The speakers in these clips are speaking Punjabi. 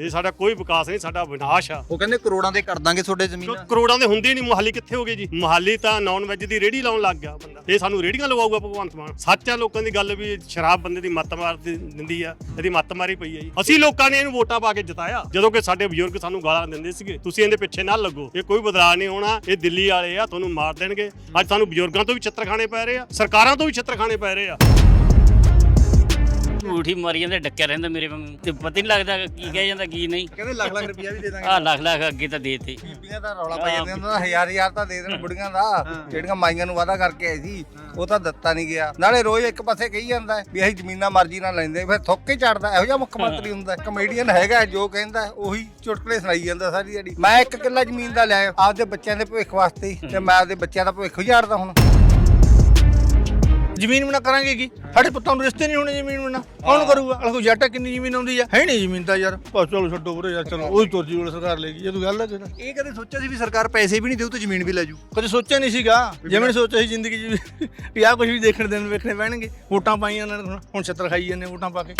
ਇਹ ਸਾਡਾ ਕੋਈ ਵਿਕਾਸ ਨਹੀਂ ਸਾਡਾ ਵਿਨਾਸ਼ ਆ। ਉਹ ਕਹਿੰਦੇ ਕਰੋੜਾਂ ਦੇ ਕਰ ਦਾਂਗੇ ਤੁਹਾਡੇ ਜ਼ਮੀਨਾਂ। ਕਰੋੜਾਂ ਦੇ ਹੁੰਦੇ ਨਹੀਂ ਮੁਹਾਲੀ ਕਿੱਥੇ ਹੋ ਗਏ ਜੀ? ਮੁਹਾਲੀ ਤਾਂ ਨਾਨ ਵੈਜ ਦੀ ਰੇੜੀ ਲਾਉਣ ਲੱਗ ਗਿਆ ਬੰਦਾ। ਇਹ ਸਾਨੂੰ ਰੇੜੀਆਂ ਲਵਾਊਗਾ ਭਗਵੰਤ ਮਾਨ। ਸੱਚ ਆ ਲੋਕਾਂ ਦੀ ਗੱਲ ਵੀ ਸ਼ਰਾਬ ਬੰਦੇ ਦੀ ਮੱਤ ਮਾਰ ਦਿੰਦੀ ਆ ਇਹਦੀ ਮੱਤ ਮਾਰੀ ਪਈ ਆ ਜੀ। ਅਸੀਂ ਲੋਕਾਂ ਨੇ ਇਹਨੂੰ ਵੋਟਾਂ ਪਾ ਕੇ ਜਿਤਾਇਆ ਜਦੋਂ ਕਿ ਸਾਡੇ ਬਜ਼ੁਰਗ ਸਾਨੂੰ ਗਾਲਾਂ ਦਿੰਦੇ ਸੀਗੇ। ਤੁਸੀਂ ਇਹਦੇ ਪਿੱਛੇ ਨਾ ਲੱਗੋ। ਇਹ ਕੋਈ ਬਦਲਾਅ ਨਹੀਂ ਹੋਣਾ ਇਹ ਦਿੱਲੀ ਵਾਲੇ ਆ ਤੁਹਾਨੂੰ ਮਾਰ ਦੇਣਗੇ। ਅੱਜ ਸਾਨੂੰ ਬਜ਼ੁਰਗਾਂ ਤੋਂ ਵੀ ਛਿੱਤਰ ਖਾਣੇ ਪੈ ਰਹੇ ਆ ਸਰਕਾਰਾਂ ਤੋਂ ਵੀ ਛਿੱਤਰ ਖਾਣੇ ਪੈ ਰਹੇ ਆ। ਝੂਠੀ ਮਾਰੀ ਜਾਂਦੇ ਡੱਕਿਆ ਰਹਿੰਦਾ ਮੇਰੇ ਵਾਂਗੂ। ਤੇ ਪਤਾ ਹੀ ਨਹੀਂ ਲੱਗਦਾ ਕੀ ਕਹਿ ਜਾਂਦਾ ਕੀ ਨਹੀਂ। ਕਹਿੰਦੇ ਲੱਖ ਲੱਖ ਰੁਪਇਆ ਵੀ ਦੇ ਦਾਂਗੇ। ਆ ਲੱਖ ਲੱਖ ਅੱਗੇ ਤਾਂ ਦੇਤੇ। ਬੀਬੀਆਂ ਦਾ ਰੌਲਾ ਪੈ ਜਾਂਦੇ ਉਹਨਾਂ ਦਾ ਹਜ਼ਾਰ ਹਜ਼ਾਰ ਤਾਂ ਦੇ ਦੇਣ ਬੁੜੀਆਂ ਦਾ। ਜਿਹੜੀਆਂ ਮਾਈਆਂ ਨੂੰ ਵਾਅਦਾ ਕਰਕੇ ਆਏ ਸੀ ਉਹ ਤਾਂ ਦਿੱਤਾ ਨਹੀਂ ਗਿਆ। ਨਾਲੇ ਰੋਜ਼ ਇੱਕ ਪਾਸੇ ਕਹੀ ਜਾਂਦਾ ਵੀ ਅਸੀਂ ਜ਼ਮੀਨਾਂ ਮਰਜ਼ੀ ਨਾਲ ਲੈਂਦੇ ਫਿਰ ਥੁੱਕ ਕੇ ਚੜਦਾ ਇਹੋ ਜਿਹਾ ਮੁੱਖ ਮੰਤਰੀ ਹੁੰਦਾ ਕਮੇਡੀਅਨ ਹੈਗਾ ਜੋ ਕਹਿੰਦਾ ਉਹੀ ਚੁਟਕਲੇ ਸੁਣਾਈ ਜਾਂਦਾ ਸਾਰੀ ਜਿਹੜੀ ਮੈਂ ਇੱਕ ਕਿੱਲਾ ਜ਼ਮੀਨ ਦਾ ਲਿਆ ਆਪਦੇ ਬੱਚਿਆਂ ਦੇ ਭਵਿੱਖ ਵਾਸਤੇ ਤੇ ਮੈਂ ਆਪਦੇ ਬੱਚਿਆਂ ਦਾ ਭਵਿੱਖ ਉਜਾੜਦਾ ਹੁਣ। ਜ਼ਮੀਨ ਬਣਾ ਕਰਾਂਗੇ ਕੀ? ਸਾਡੇ ਪੁੱਤਾਂ ਨੂੰ ਰਿਸ਼ਤੇ ਨਹੀਂ ਹੋਣੇ ਜ਼ਮੀਨ ਬਣਾ ਕੌਣ ਕਰੂਗਾ? ਅਲਕੋ ਜੱਟ ਕਿੰਨੀ ਜ਼ਮੀਨ ਆਉਂਦੀ ਆ। ਹੈ ਨਹੀਂ ਜ਼ਮੀਨ ਤਾਂ ਯਾਰ। ਬਸ ਚਲੋ ਛੱਡੋ ਵੀਰੇ ਯਾਰ ਚਲੋ। ਉਹੀ ਤੁਰ ਜੀ ਵਾਲੀ ਸਰਕਾਰ ਲੈ ਗਈ ਇਹ ਤਾਂ ਗੱਲ ਹੈ ਕਿਹੜਾ ਇਹ ਕਦੇ ਸੋਚਿਆ ਸੀ ਵੀ ਸਰਕਾਰ ਪੈਸੇ ਵੀ ਨਹੀਂ ਦੇਊ ਤੇ ਜ਼ਮੀਨ ਵੀ ਲੈ ਜੂ? ਕਦੇ ਸੋਚਿਆ ਨਹੀਂ ਸੀਗਾ। ਜਿਵੇਂ ਸੋਚਿਆ ਸੀ ਜ਼ਿੰਦਗੀ 'ਚ ਵੀ ਵੀ ਆਹ ਕੁਝ ਵੀ ਦੇਖਣ ਦੇਣ ਵੇਖਣੇ ਪੈਣਗੇ। ਵੋਟਾਂ ਪਾਈਆਂ ਇਹਨਾਂ ਨੇ ਹੁਣ- ਹੁਣ ਛੱਤਰ ਖਾਈ ਜਾਂਦੇ ਵੋਟਾਂ ਪਾ ਕੇ।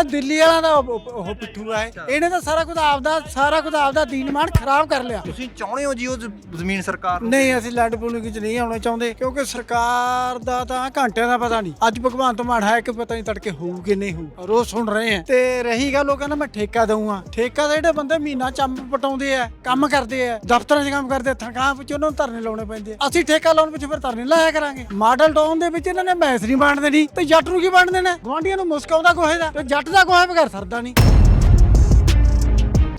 ਇਹ ਦਿੱਲੀ ਵਾਲਾ ਦਾ ਉਹ ਉਹ ਪਿੱਠੂ ਆ ਇਹ। ਇਹਨੇ ਤਾਂ ਸਾਰਾ ਕੁਝ ਆਪਦਾ ਸਾਰਾ ਕੁਝ ਆਪਦਾ ਦੀਨਮਾਨ ਖਰਾਬ ਕਰ ਲਿਆ। ਤੁਸੀਂ ਚਾਹੁੰਦੇ ਹੋ ਜੀ ਉਹ ਜ਼- ਜ਼ਮੀਨ ਸਰਕਾਰ ਨੂੰ? ਨਹੀਂ ਅਸੀਂ ਲੈਂਡ ਪੂਲਿੰਗ ਚ ਨਹੀਂ ਆਉਣਾ ਚਾਹੁੰਦੇ ਕਿਉਂਕਿ ਸਰਕਾਰ ਦਾ ਤਾਂ ਘੰਟਿਆਂ ਦਾ ਪਤਾ ਨਹੀਂ। ਅੱਜ ਭਗਵੰਤ ਮਾਨ ਹੈ ਕਿ ਪਤਾ ਨਹੀਂ ਤੜਕੇ ਹੋਊ ਕਿ ਨਹੀਂ ਹੋਊ। ਰੋਜ਼ ਸੁਣ ਰਹੇ ਆ ਤੇ ਰਹੀ ਗੱਲ ਉਹ ਕਹਿੰਦਾ ਮੈਂ ਠੇਕਾ ਦਊਂਗਾ। ਠੇਕਾ ਦੇ ਜਿਹੜੇ ਬੰਦੇ ਮਹੀਨਾ ਚੰਬ ਪਟਾਉਂਦੇ ਆ ਕੰਮ ਕਰਦੇ ਆ ਦਫ਼ਤਰਾਂ 'ਚ ਕੰਮ ਕਰਦੇ ਥਾਂ ਵਿੱਚ ਉਹਨਾਂ ਨੂੰ ਧਰਨੇ ਲਾਉਣੇ ਪੈਂਦੇ ਆ। ਅਸੀਂ ਠੇਕਾ ਲਾਉਣ ਵਿੱਚ ਫਿਰ ਧਰਨੇ ਲਾਇਆ ਕਰਾਂਗੇ। ਮਾਡਲ ਟਾਊਨ ਦੇ ਵਿੱਚ ਇਹਨਾਂ ਨੇ ਮੈਸ ਨਹੀਂ ਵੰਡ ਦੇਣੀ ਤੇ ਜੱਟ ਨੂੰ ਕੀ ਵੰਡ ਦੇਣਾ ਗਵਾਂਢੀਆਂ ਨੂੰ ਮੁਸਕ ਆਉਂਦਾ ਗੋਹੇ ਦਾ। ਤੇ ਜੱਟ ਦਾ ਗੋਹਾ ਬਗੈਰ ਸਰਦਾ ਨਹੀਂ।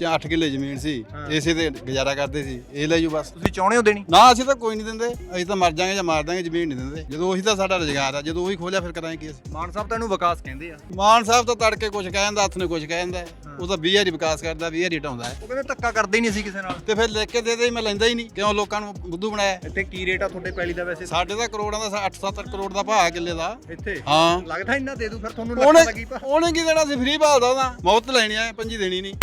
ਜਾਂ 8 ਕਿੱਲੇ ਜ਼ਮੀਨ ਸੀ ਇਸੇ ਤੇ ਗੁਜ਼ਾਰਾ ਕਰਦੇ ਸੀ ਇਹ ਲੈ ਜੂ ਬਸ। ਤੁਸੀਂ ਚਾਹੁੰਦੇ ਹੋ ਦੇਣੀ? ਨਾ ਅਸੀਂ ਤਾਂ ਕੋਈ ਨਹੀਂ ਦਿੰਦੇ ਅਸੀਂ ਤਾਂ ਮਰ ਜਾਾਂਗੇ ਜਾਂ ਮਾਰ ਦਾਂਗੇ ਜ਼ਮੀਨ ਨਹੀਂ ਦਿੰਦੇ। ਜਦੋਂ ਉਹੀ ਤਾਂ ਸਾਡਾ ਰੁਜ਼ਗਾਰ ਆ ਜਦੋਂ ਉਹੀ ਖੋਲਿਆ ਫਿਰ ਕਰਾਂਗੇ ਕੀ ਅਸੀਂ? ਮਾਨ ਸਾਹਿਬ ਤਾਂ ਇਹਨੂੰ ਵਿਕਾਸ ਕਹਿੰਦੇ ਆ। ਮਾਨ ਸਾਹਿਬ ਤਾਂ ਤੜਕੇ ਕੁਝ ਕਹਿੰਦਾ ਹੱਥ ਨੇ ਕੁਝ ਕਹਿੰਦਾ ਉਹ ਤਾਂ 20 ਵਾਰੀ ਵਿਕਾਸ ਕਰਦਾ 20 ਵਾਰੀ ਹਟਾਉਂਦਾ ਹੈ। ਉਹ ਕਹਿੰਦੇ ਧੱਕਾ ਕਰਦੇ ਹੀ ਨਹੀਂ ਅਸੀਂ ਕਿਸੇ ਨਾਲ। ਤੇ ਫਿਰ ਲਿਖ ਕੇ ਦੇ ਦੇ ਮੈਂ ਲੈਂਦਾ ਹੀ ਨਹੀਂ ਕਿਉਂ ਲੋਕਾਂ ਨੂੰ ਬੁੱਧੂ ਬਣਾਇਆ? ਇੱਥੇ ਕੀ ਰੇਟ ਆ ਤੁਹਾਡੇ ਪੈਲੀ ਦਾ ਵੈਸੇ? ਸਾਡੇ ਤਾਂ ਕਰੋੜਾਂ ਦਾ 8-7 ਕਰੋੜ ਦਾ ਭਾਅ ਕਿੱਲੇ ਦਾ। ਇੱਥੇ? ਹਾਂ। ਲੱਗਦਾ ਇੰਨਾ ਦੇ ਦੂ ਫਿਰ ਤੁਹਾਨੂੰ ਉਹਨੇ ਲੱਖ ਲੱਗੀ ਪਰ ਉਹਨੇ ਕੀ ਦੇਣਾ ਸੀ ਫ੍ਰੀ ਭਾਲਦਾ ਉਹਦਾ। ਮੁਫਤ ਲੈਣੀ ਆ ਪੰਜੀ ਦੇਣੀ ਨਹੀਂ।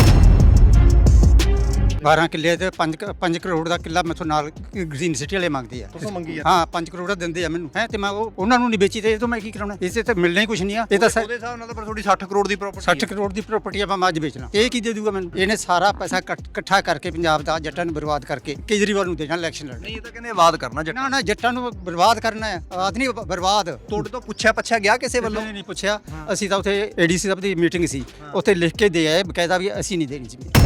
12 ਕਿੱਲੇ ਤੇ 5 5 ਕਰੋੜ ਦਾ ਕਿੱਲਾ ਮੈਥੋਂ ਨਾਲ ਗ੍ਰੀਨ ਸਿਟੀ ਵਾਲੇ ਮੰਗਦੇ ਆ। ਤੁਸੀਂ ਮੰਗੀ ਆ? ਹਾਂ 5 ਕਰੋੜ ਦਾ ਦਿੰਦੇ ਆ ਮੈਨੂੰ। ਹੈ ਤੇ ਮੈਂ ਉਹ ਉਹਨਾਂ ਨੂੰ ਨਹੀਂ ਵੇਚੀ ਤੇ ਇਹ ਤੋਂ ਮੈਂ ਕੀ ਕਰਾਉਣਾ? ਇਸੇ ਤੇ ਮਿਲਣਾ ਹੀ ਕੁਝ ਨਹੀਂ ਆ। ਇਹ ਤਾਂ ਸ- ਉਹਦੇ ਹਿਸਾਬ ਨਾਲ ਤਾਂ ਫਿਰ ਤੁਹਾਡੀ 60 ਕਰੋੜ ਦੀ ਪ੍ਰਾਪਰਟੀ 60 ਕਰੋੜ ਦੀ ਪ੍ਰਾਪਰਟੀ ਆਪਾਂ ਅੱਜ ਵੇਚਣਾ ਇਹ ਕੀ ਦੇ ਦੂਗਾ ਮੈਨੂੰ? ਇਹਨੇ ਸਾਰਾ ਪੈਸਾ ਇਕੱਠ- ਇਕੱਠਾ ਕਰਕੇ ਪੰਜਾਬ ਦਾ ਜੱਟਾਂ ਨੂੰ ਬਰਬਾਦ ਕਰਕੇ ਕੇਜਰੀਵਾਲ ਨੂੰ ਦੇਣਾ ਇਲੈਕਸ਼ਨ ਲੜਨਾ। ਨਹੀਂ ਇਹ ਤਾਂ ਕਹਿੰਦੇ ਆਵਾਜ਼ ਕਰਨਾ ਜੱਟ ਨਾ ਨਾ ਜੱਟਾਂ ਨੂੰ ਬਰਬਾਦ ਕਰਨਾ ਹੈ। ਆਦ ਨਹੀਂ ਬ- ਬਰਬਾਦ। ਤੁਹਾਡੇ ਤੋਂ ਪੁੱਛਿਆ ਪੱਛਿਆ ਗਿਆ ਕਿਸੇ ਵੱਲੋਂ ਵੱਲੋਂ? ਨਹੀਂ ਪੁੱਛਿਆ। ਅਸੀਂ ਤਾਂ ਉੱਥੇ ਏਡੀਸੀ ਸਾਹਿਬ ਦੀ ਮੀਟਿੰਗ ਸੀ। ਉੱਥੇ ਲਿਖ ਕੇ ਦੇ ਆਏ ਬਕਾਇਦਾ ਵੀ ਅਸੀਂ ਨਹੀਂ ਦੇਣੀ ਜ਼ਮੀਨ।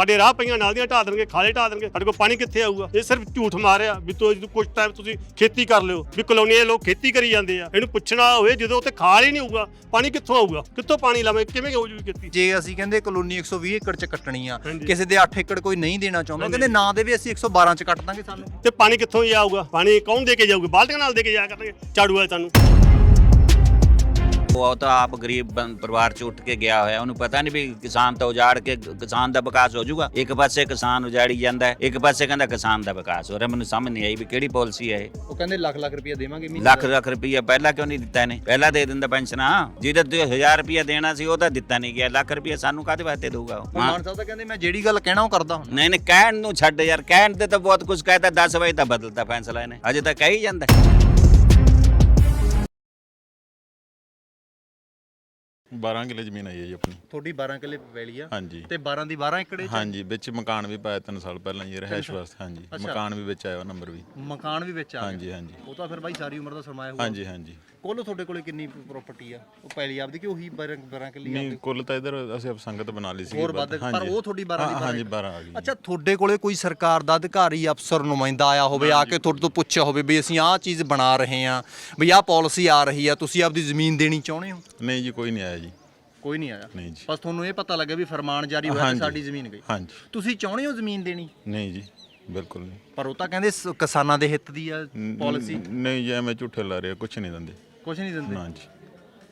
ਸਾਡੇ ਰਾਹ ਪਈਆਂ ਨਾਲ ਦੀਆਂ ਢਾ ਦੇਣਗੇ ਖਾਲੇ ਢਾ ਦੇਣਗੇ। ਸਾਡੇ ਕੋਲ ਪਾਣੀ ਕਿੱਥੇ ਆਊਗਾ? ਇਹ ਸਿਰਫ ਝੂਠ ਮਾਰਿਆ ਵੀ ਤੋ ਜਦੋਂ ਕੁਝ ਟਾਈਮ ਤੁਸੀਂ ਖੇਤੀ ਕਰ ਲਿਓ। ਵੀ ਕਲੋਨੀਏ ਲੋਕ ਖੇਤੀ ਕਰੀ ਜਾਂਦੇ ਆ। ਇਹਨੂੰ ਪੁੱਛਣਾ ਹੋਵੇ ਜਦੋਂ ਉੱਥੇ ਖਾਲ ਹੀ ਨਹੀਂ ਹੋਊਗਾ ਪਾਣੀ ਕਿੱਥੋਂ ਆਊਗਾ? ਕਿੱਥੋਂ ਪਾਣੀ ਲਾਵੇਂ? ਕਿਵੇਂ ਹੋ ਜੂਗੀ ਖੇਤੀ? ਜੇ ਅਸੀਂ ਕਹਿੰਦੇ ਕਲੋਨੀ 120 ਏਕੜ ਚ ਕੱਟਣੀ ਆ। ਕਿਸੇ ਦੇ 8 ਏਕੜ ਕੋਈ ਨਹੀਂ ਦੇਣਾ ਚਾਹੁੰਦਾ ਕਹਿੰਦੇ ਨਾ ਦੇਵੇ ਅਸੀਂ 112 ਚ ਕੱਟ ਦਾਂਗੇ ਸਾਨੂੰ। ਤੇ ਪਾਣੀ ਕਿੱਥੋਂ ਹੀ ਆਊਗਾ? ਪਾਣੀ ਕੌਣ ਦੇ ਕੇ ਜਾਊਗਾ? ਬਾਲਟੀਆਂ ਨਾਲ ਦੇ ਕੇ ਜਾਇਆ ਕਰਨਗੇ ਝਾੜੂ ਵਾਲੇ ਤੁਹਾਨੂੰ ਉਹ ਤਾਂ ਆਪ ਗਰੀਬ ਬੰ- ਪਰਿਵਾਰ ਚ ਉੱਠ ਕੇ ਗਿਆ ਹੋਇਆ। ਉਹਨੂੰ ਪਤਾ ਨਹੀਂ ਵੀ ਕਿਸਾਨ ਤਾਂ ਉਜਾੜ ਕੇ ਗ- ਕਿਸਾਨ ਦਾ ਵਿਕਾਸ ਹੋ ਜਾਊਗਾ। ਇੱਕ ਪਾਸੇ ਕਿਸਾਨ ਉਜਾੜੀ ਜਾਂਦਾ ਹੈ, ਇੱਕ ਪਾਸੇ ਕਹਿੰਦਾ ਕਿਸਾਨ ਦਾ ਵਿਕਾਸ ਹੋ ਰਿਹਾ। ਮੈਨੂੰ ਸਮਝ ਨਹੀਂ ਆਈ ਵੀ ਕਿਹੜੀ ਪਾਲਿਸੀ ਹੈ ਇਹ। ਉਹ ਕਹਿੰਦੇ ਲੱਖ ਲੱਖ ਰੁਪਏ ਦੇਵਾਂਗੇ ਲੱਖ ਲੱਖ ਰੁਪਈਆ ਪਹਿਲਾਂ ਕਿਉਂ ਨਹੀਂ ਦਿੱਤਾ ਨੇ ਪਹਿਲਾਂ ਦੇ ਦਿੰਦਾ ਪੈਨਸ਼ਨਾਂ ਜਿਹਦੇ ਤੇ 1000 ਰੁਪਈਆ ਦੇਣਾ ਸੀ ਉਹ ਤਾਂ ਦਿੱਤਾ ਨਹੀਂ ਗਿਆ। ਲੱਖ ਰੁਪਈਆ ਸਾਨੂੰ ਕਾਹਦੇ ਵਾਸਤੇ ਦਊਗਾ ਉਹ? ਹਾਂ। ਮਾਨ ਸਾਹਿਬ ਤਾਂ ਕਹਿੰਦੇ ਮੈਂ ਜਿਹੜੀ ਗੱਲ ਕਹਿਣਾ ਉਹ ਕਰਦਾ ਹੁਣ ਨਹੀਂ ਨਹੀਂ ਕਹਿਣ ਨੂੰ ਛੱਡ ਯਾਰ। ਕਹਿਣ ਤੇ ਤਾਂ ਬਹੁਤ ਕੁਝ ਕਹਿਤਾ 10 ਵਜੇ ਤਾਂ ਬਦਲਦਾ ਫੈਸਲਾ ਇਹਨੇ। ਅਜੇ ਤਾਂ ਕਹੀ ਜਾਂਦਾ। ਹੈ। 12 ਕਿੱਲੇ ਜ਼ਮੀਨ ਆਈ ਹੈ ਜੀ ਆਪਣੀ। ਤੁਹਾਡੀ 12 ਕਿੱਲੇ ਪੈਲੀ ਆ। ਹਾਂਜੀ। ਤੇ 12 ਦੀ 12 ਏਕੜੇ ਹਾਂਜੀ ਵਿੱਚ ਮਕਾਨ ਵੀ ਪਾਇਆ ਤਿੰਨ ਸਾਲ ਪਹਿਲਾਂ ਜੀ ਰਹਿਸ਼ ਵਾਸਤੇ ਹਾਂਜੀ। ਮਕਾਨ ਵੀ ਵਿੱਚ ਆਇਆ ਨੰਬਰ ਵੀ। ਮਕਾਨ ਵੀ ਵਿੱਚ ਆ ਗਿਆ। ਹਾਂਜੀ ਹਾਂਜੀ। ਉਹ ਤਾਂ ਫਿਰ ਬਾਈ ਸਾਰੀ ਉਮਰ ਦਾ ਸਰਮਾਇਆ ਹੋਊਗਾ। ਹਾਂਜੀ ਹਾਂਜੀ। ਕੁੱਲ ਤੁਹਾਡੇ ਕੋਲੇ ਕਿੰਨੀ ਪ੍ਰਾਪਰਟੀ ਆ? ਉਹ ਪੈਲੀ ਆਪਦੀ ਕਿ ਉਹੀ 12 12 ਕਿੱਲੇ ਨਹੀਂ ਕੁੱਲ ਤਾਂ ਇਧਰ ਅਸੀਂ ਸੰਗਤ ਬਣਾ ਲਈ ਸੀ ਹੋਰ ਵੱਧ ਪਰ ਉਹ ਤੁਹਾਡੀ 12 ਦੀ 12 ਹਾਂਜੀ 12 ਆ ਗਈ ਅੱਛਾ ਤੁਹਾਡੇ ਕੋਲੇ ਕੋਈ ਸਰਕਾਰ ਦਾ ਅਧਿਕਾਰੀ ਅਫਸਰ ਨੁਮਾਇੰਦਾ ਆਇਆ ਹੋਵੇ ਆ ਕੇ ਤੁਹਾਡੇ ਤੋਂ ਪੁੱਛਿਆ ਹੋਵੇ ਵੀ ਅਸੀਂ ਆਹ ਚੀਜ਼ ਬਣਾ ਰਹੇ ਹਾਂ ਵੀ ਆਹ ਪਾਲਿਸੀ ਆ ਰਹੀ ਆ ਤੁਸੀਂ ਆਪਦੀ ਜ਼ਮੀਨ ਦੇਣੀ ਚਾਹੁੰਦੇ ਹੋ? ਨਹੀਂ ਜੀ ਕੋਈ ਨਹੀਂ ਆਇਆ ਜੀ। ਕੋਈ ਨਹੀਂ ਆਇਆ? ਨਹੀਂ ਜੀ। ਬਸ ਤੁਹਾਨੂੰ ਇਹ ਪਤਾ ਲੱਗਿਆ ਵੀ ਫਰਮਾਨ ਜਾਰੀ ਹੋਇਆ ਤੇ। ਸਾਡੀ ਜ਼ਮੀਨ ਗਈ। ਹਾਂਜੀ। ਤੁਸੀਂ ਚਾਹੁੰਦੇ ਹੋ ਜ਼ਮੀਨ ਦੇਣੀ? ਨਹੀਂ ਜੀ ਬਿਲਕੁਲ ਨਹੀਂ। ਪਰ ਉਹ ਤਾਂ ਕਹਿੰਦੇ ਕਿਸਾਨਾਂ ਦੇ ਹਿੱਤ ਦੀ ਆ ਪਾਲਿਸੀ ਨਹੀਂ ਜੀ ਐਵੇਂ ਝੂਠੇ ਲਾ ਰਹੇ ਕੁਝ ਨਹੀਂ ਦਿੰਦੇ। ਕੁਝ ਨਹੀਂ ਦਿੰਦੇ। ਨਾ ਜੀ।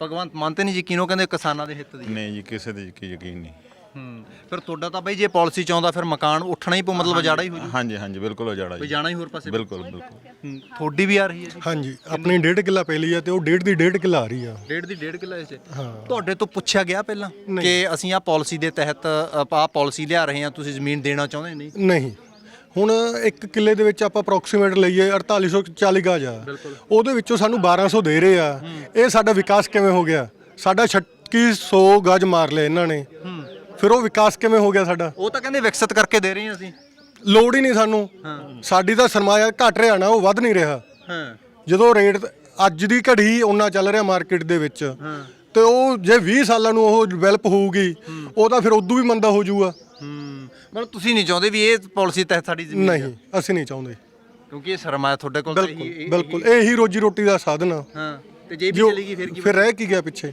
ਭਗਵੰਤ ਮੰਨਤੇ ਨਹੀਂ ਯਕੀਨੋ ਕਹਿੰਦੇ ਕਿਸਾਨਾਂ ਦੇ ਹਿੱਤ ਦੀ ਨਹੀਂ ਜੀ ਕਿਸੇ ਦੇ ਕੀ ਯਕੀਨ ਨਹੀਂ। ਹੂੰ ਫਿਰ ਤੁਹਾਡਾ ਤਾਂ ਬਈ ਜੇ ਪਾਲਿਸੀ ਚਾਹੁੰਦਾ ਫਿਰ ਮਕਾਨ ਉੱਠਣਾ ਹੀ ਪਊ ਮਤਲਬ ਜਾੜਾ ਹੀ ਹੋ ਜੂ ਹਾਂਜੀ ਹਾਂਜੀ ਬਿਲਕੁਲ ਉਜਾੜਾ ਵੀ ਜੀ ਜਾਣਾ ਹੀ ਹੋਰ ਪਾਸੇ। ਬਿਲਕੁਲ ਬਿਲਕੁਲ। ਹੂੰ, ਤੁਹਾਡੀ ਵੀ ਆ ਰਹੀ ਹੈ ਜੀ। ਹਾਂਜੀ ਆਪਣੀ ਡੇਢ ਕਿੱਲਾ ਪੈਲੀ ਆ ਤੇ ਉਹ ਡੇਢ ਦੀ ਡੇਢ ਕਿੱਲਾ ਆ ਰਹੀ ਆ। ਡੇਢ ਦੀ ਡੇਢ ਕਿੱਲਾ ਇਸ 'ਚ। ਹਾਂ। ਤੁਹਾਡੇ ਤੋਂ ਪੁੱਛਿਆ ਗਿਆ ਪਹਿਲਾਂ ਕਿ ਅਸੀਂ ਆਹ ਪਾਲਿਸੀ ਦੇ ਤਹਿਤ ਆਹ ਪਾਲਿਸੀ ਲਿਆ ਰਹੇ ਹਾਂ ਤੁਸੀਂ ਜ਼ਮੀਨ ਦੇਣਾ ਚਾਹੁੰਦੇ ਨਹੀਂ? ਨਹੀਂ। ਹੁਣ ਇੱਕ ਕਿੱਲੇ ਦੇ ਵਿੱਚ ਆਪਾਂ ਅਪਰੋਕਸੀਮੇਟ ਲਈਏ 4840 ਗਜ ਆ। ਉਹਦੇ ਵਿੱਚੋਂ ਸਾਨੂੰ 1200 ਦੇ ਰਹੇ ਆ। ਇਹ ਸਾਡਾ ਵਿਕਾਸ ਕਿਵੇਂ ਹੋ ਗਿਆ? ਸਾਡਾ ਛੱਟ- 2100 ਗਜ ਮਾਰ ਲਿਆ ਇਹਨਾਂ ਨੇ। ਫਿਰ ਉਹ ਵਿਕਾਸ ਕਿਵੇਂ ਹੋ ਗਿਆ ਸਾਡਾ? ਉਹ ਤਾਂ ਕਹਿੰਦੇ ਵਿਕਸਿਤ ਕਰਕੇ ਦੇ ਰਹੇ ਹਾਂ ਅਸੀਂ ਲੋੜ ਹੀ ਨਹੀਂ ਸਾਨੂੰ। ਸਾਡੀ ਤਾਂ ਸਰਮਾਇਆ ਘਟ ਰਿਹਾ ਨਾ ਉਹ ਵੱਧ ਨਹੀਂ ਰਿਹਾ। ਜਦੋਂ ਰੇਟ ਅੱਜ ਦੀ ਘੜੀ ਉਹਨਾਂ ਚੱਲ ਰਿਹਾ ਮਾਰਕੀਟ ਦੇ ਵਿੱਚ ਤੇ ਉਹ ਜੇ 20 ਸਾਲਾਂ ਨੂੰ ਉਹ ਡਿਵੈਲਪ ਹੋਊਗੀ ਉਹ ਤਾਂ ਫਿਰ ਉਦੋਂ ਵੀ ਮੰਦਾ ਹੋ ਜਾਊਗਾ। ਮਤਲਬ ਤੁਸੀਂ ਨਹੀਂ ਚਾਹੁੰਦੇ ਵੀ ਇਹ ਪਾਲਿਸੀ ਤਹਿਤ ਸਾਡੀ ਜ਼ਮੀਨ ਨਹੀਂ ਅਸੀਂ ਨਹੀਂ ਚਾਹੁੰਦੇ। ਕਿਉਂਕਿ ਇਹ ਸਰਮਾਇਆ ਤੁਹਾਡੇ ਕੋਲ ਤਾਂ ਇਹੀ- ਬਿਲਕੁਲ ਇਹ- ਬਿਲਕੁਲ। ਇਹੀ ਰੋਜੀ ਰੋਟੀ ਦਾ ਸਾਧਨ ਆ। ਹਾਂ ਤੇ ਜੇ ਵੀ ਜੋ ਚਲੀ ਗਈ ਫਿਰ ਕੀ ਫਿਰ ਰਹਿ ਕੀ ਗਿਆ ਪਿੱਛੇ?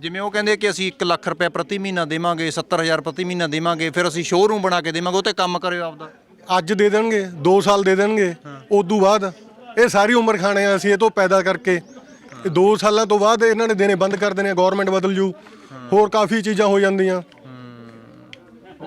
ਜਿਵੇਂ ਉਹ ਕਹਿੰਦੇ ਕਿ ਅਸੀਂ 1 ਲੱਖ ਰੁਪਏ ਪ੍ਰਤੀ ਮਹੀਨਾ ਦੇਵਾਂਗੇ 70000 ਪ੍ਰਤੀ ਮਹੀਨਾ ਦੇਵਾਂਗੇ ਫਿਰ ਅਸੀਂ ਸ਼ੋਰੂਮ ਬਣਾ ਕੇ ਦੇਵਾਂਗੇ ਉਹ ਤੇ ਕੰਮ ਕਰਿਓ ਆਪਦਾ। ਅੱਜ ਦੇ ਦੇਣਗੇ 2 ਸਾਲ ਦੇ ਦੇਣਗੇ ਉਦੋਂ ਬਾਅਦ ਇਹ ਸਾਰੀ ਉਮਰ ਖਾਣੇ ਆ ਅਸੀਂ ਇਹ ਤੋਂ ਪੈਦਾ ਕਰਕੇ। ਇਹ 2 ਸਾਲਾਂ ਤੋਂ ਬਾਅਦ ਇਹਨਾਂ ਨੇ ਦੇਣੇ ਬੰਦ ਕਰ ਦੇਣੇ ਗਵਰਨਮੈਂਟ ਬਦਲ ਜੂ। ਹੋਰ ਕਾਫੀ ਚੀਜ਼ਾਂ ਹੋ ਜਾਂਦੀਆਂ।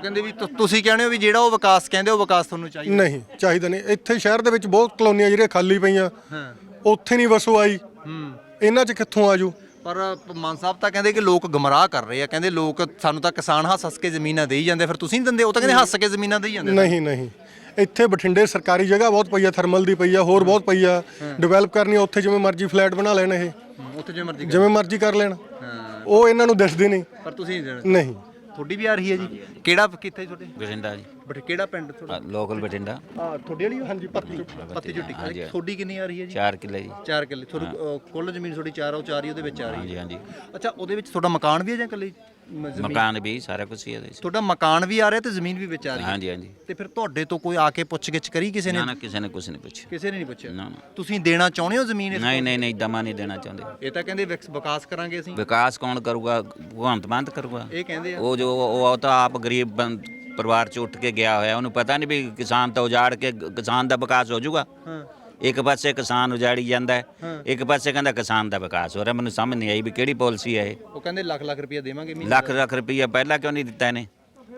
ਕਹਿੰਦੇ ਵੀ ਤੁ- ਤੁਸੀਂ ਕਹਿੰਦੇ ਹੋ ਵੀ ਜਿਹੜਾ ਉਹ ਵਿਕਾਸ ਕਹਿੰਦੇ ਉਹ ਵਿਕਾਸ ਤੁਹਾਨੂੰ ਚਾਹੀਦਾ। ਨਹੀਂ ਚਾਹੀਦਾ ਨਹੀਂ। ਇੱਥੇ ਸ਼ਹਿਰ ਦੇ ਵਿੱਚ ਬਹੁਤ ਕਲੋਨੀਆਂ ਜਿਹੜੀਆਂ ਖਾਲੀ ਪਈਆਂ। ਹਾਂ। ਉੱਥੇ ਨਹੀਂ ਵਸੋ ਆਈ। ਹੂੰ। ਇਹਨਾਂ 'ਚ ਕਿੱਥੋਂ ਆਜੂ? ਪਰ ਮਾਨ ਸਾਹਿਬ ਤਾਂ ਕਹਿੰਦੇ ਕਿ ਲੋਕ ਗਮਰਾਹ ਕਰ ਰਹੇ ਆ। ਕਹਿੰਦੇ ਲੋਕ ਸਾਨੂੰ ਤਾਂ ਕਿਸਾਨ ਹੱਸ ਹੱਸ ਕੇ ਜ਼ਮੀਨਾਂ ਦੇਈ ਜਾਂਦੇ। ਫਿਰ ਤੁਸੀਂ ਨਹੀਂ ਦਿੰਦੇ ਉਹ ਤਾਂ ਕਹਿੰਦੇ ਹੱਸ ਕੇ ਜ਼ਮੀਨਾਂ ਦੇਈ ਜਾਂਦੇ। ਨਹੀਂ ਨਹੀਂ। ਇੱਥੇ ਬਠਿੰਡੇ ਸਰਕਾਰੀ ਜਗ੍ਹਾ ਬਹੁਤ ਪਈ ਆ ਥਰਮਲ ਦੀ ਪਈ ਆ ਹੋਰ ਬਹੁਤ ਪਈ ਆ। ਡਿਵੈਲਪ ਕਰਨੀ ਆ, ਉੱਥੇ ਜਿਵੇਂ ਮਰਜ਼ੀ ਫਲੈਟ ਬਣਾ ਲੈਣ ਇਹ। ਹੂੰ, ਉੱਥੇ ਜਿਵੇਂ ਮਰਜ਼ੀ ਜਿਵੇਂ ਮਰਜ਼ੀ ਕਰ ਲੈਣ। ਹਾਂ। ਉਹ ਇਹਨਾਂ ਨੂੰ ਦਿਸਦੇ ਨਹੀਂ। ਪਰ ਤੁਸੀਂ ਨਹੀਂ ਦੇਣਾ। ਨਹੀਂ। ਤੁਹਾਡੀ ਵੀ ਆ ਰਹੀ ਹੈ ਜੀ? ਕਿਹੜਾ ਕਿੱਥੇ ਤੁਹਾਡੇ? ਬਠਿੰਡਾ ਜੀ। ਬਟ ਕਿਹੜਾ ਪਿੰਡ ਤੁਹਾਡਾ? ਲੋਕਲ ਬਠਿੰਡਾ। ਆ ਤੁਹਾਡੀ ਵਾਲੀ ਹਾਂਜੀ ਪੱਤੀ ਪੱਤੀ ਹਾਂਜੀ, ਹਾਂਜੀ। ਤੁਹਾਡੀ ਕਿੰਨੀ ਆ ਰਹੀ ਹੈ ਜੀ? 4 ਕਿੱਲੇ ਜੀ। 4 ਕਿੱਲੇ। ਤੁਹਾਨੂੰ ਅ, ਕੁੱਲ ਜ਼ਮੀਨ ਤੁਹਾਡੀ 4 ਆ ਉਹ 4 ਹੀ ਉਹਦੇ ਵਿੱਚ ਆ ਰਹੀ ਹਾਂਜੀ ਹੈ। ਹਾਂਜੀ ਅੱਛਾ ਉਹਦੇ ਵਿੱਚ ਤੁਹਾਡਾ ਮਕਾਨ ਵੀ ਹੈ ਜਾਂ ਇਕੱਲੀ ਮ- ਜ਼ਮੀਨ ਮਕਾਨ ਵੀ ਸਾਰਾ ਕੁਝ ਹੀ ਇਹਦੇ 'ਚ। ਤੁਹਾਡਾ ਮਕਾਨ ਵੀ ਆ ਰਿਹਾ ਤੇ ਜ਼ਮੀਨ ਵੀ ਵਿੱਚ ਆ ਰਹੀ ਹੈ? ਹਾਂਜੀ ਹਾਂਜੀ। ਤੇ ਫਿਰ ਤੁਹਾਡੇ ਤੋਂ ਕੋਈ ਆ ਕੇ ਪੁੱਛ ਗਿੱਛ ਕਰੀ ਕਿਸੇ ਨੇ? ਨਾ ਨਾ ਕਿਸੇ ਨੇ ਕੁਝ ਨਹੀਂ ਪੁੱਛਿਆ। ਕਿਸੇ ਨੇ ਨਹੀਂ ਪੁੱਛਿਆ? ਨਾ ਨਾ। ਤੁਸੀਂ ਦੇਣਾ ਚਾਹੁੰਦੇ ਹੋ ਜ਼ਮੀਨ ਇਸ ਨਹੀਂ ਨਹੀਂ ਨਹੀਂ ਦਮਾ ਨਹੀਂ ਦੇਣਾ ਚਾਹੁੰਦੇ। ਇਹ ਤਾਂ ਕਹਿੰਦੇ ਵਿਕਸ- ਵਿਕਾਸ ਕਰਾਂਗੇ ਅਸੀਂ। ਵਿਕਾਸ ਕੌਣ ਕਰੂਗਾ? ਭਗਵੰਤ ਮਾਨ ਕਰੂਗਾ। ਇਹ ਕਹਿੰਦੇ ਆ। ਉਹ ਜੋ ਉਹ ਉਹ ਤਾਂ ਆਪ ਗਰੀਬ ਬੰ- ਪਰਿਵਾਰ ਚ ਉੱਠ ਕੇ ਗਿਆ ਹੋਇਆ। ਉਹਨੂੰ ਪਤਾ ਨਹੀਂ ਵੀ ਕਿਸਾਨ ਤਾਂ ਉਜਾੜ ਕੇ ਗ- ਕਿਸਾਨ ਦਾ ਵਿਕਾਸ ਹੋ ਜਾਊਗਾ। ਹਾਂ। ਇੱਕ ਪਾਸੇ ਕਿਸਾਨ ਉਜਾੜੀ ਜਾਂਦਾ ਹੈ ਇੱਕ ਪਾਸੇ ਕਹਿੰਦਾ ਕਿਸਾਨ ਦਾ ਵਿਕਾਸ ਹੋ ਰਿਹਾ। ਮੈਨੂੰ ਸਮਝ ਨਹੀਂ ਆਈ ਵੀ ਕਿਹੜੀ ਪਾਲਿਸੀ ਹੈ ਇਹ। ਉਹ ਕਹਿੰਦੇ ਲੱਖ ਲੱਖ ਰੁਪਇਆ ਦੇਵਾਂਗੇ ਮਹੀਨੇ ਲੱਖ ਲੱਖ ਰੁਪਈਆ ਪਹਿਲਾਂ ਕਿਉਂ ਨਹੀਂ ਦਿੱਤਾ ਇਹਨੇ?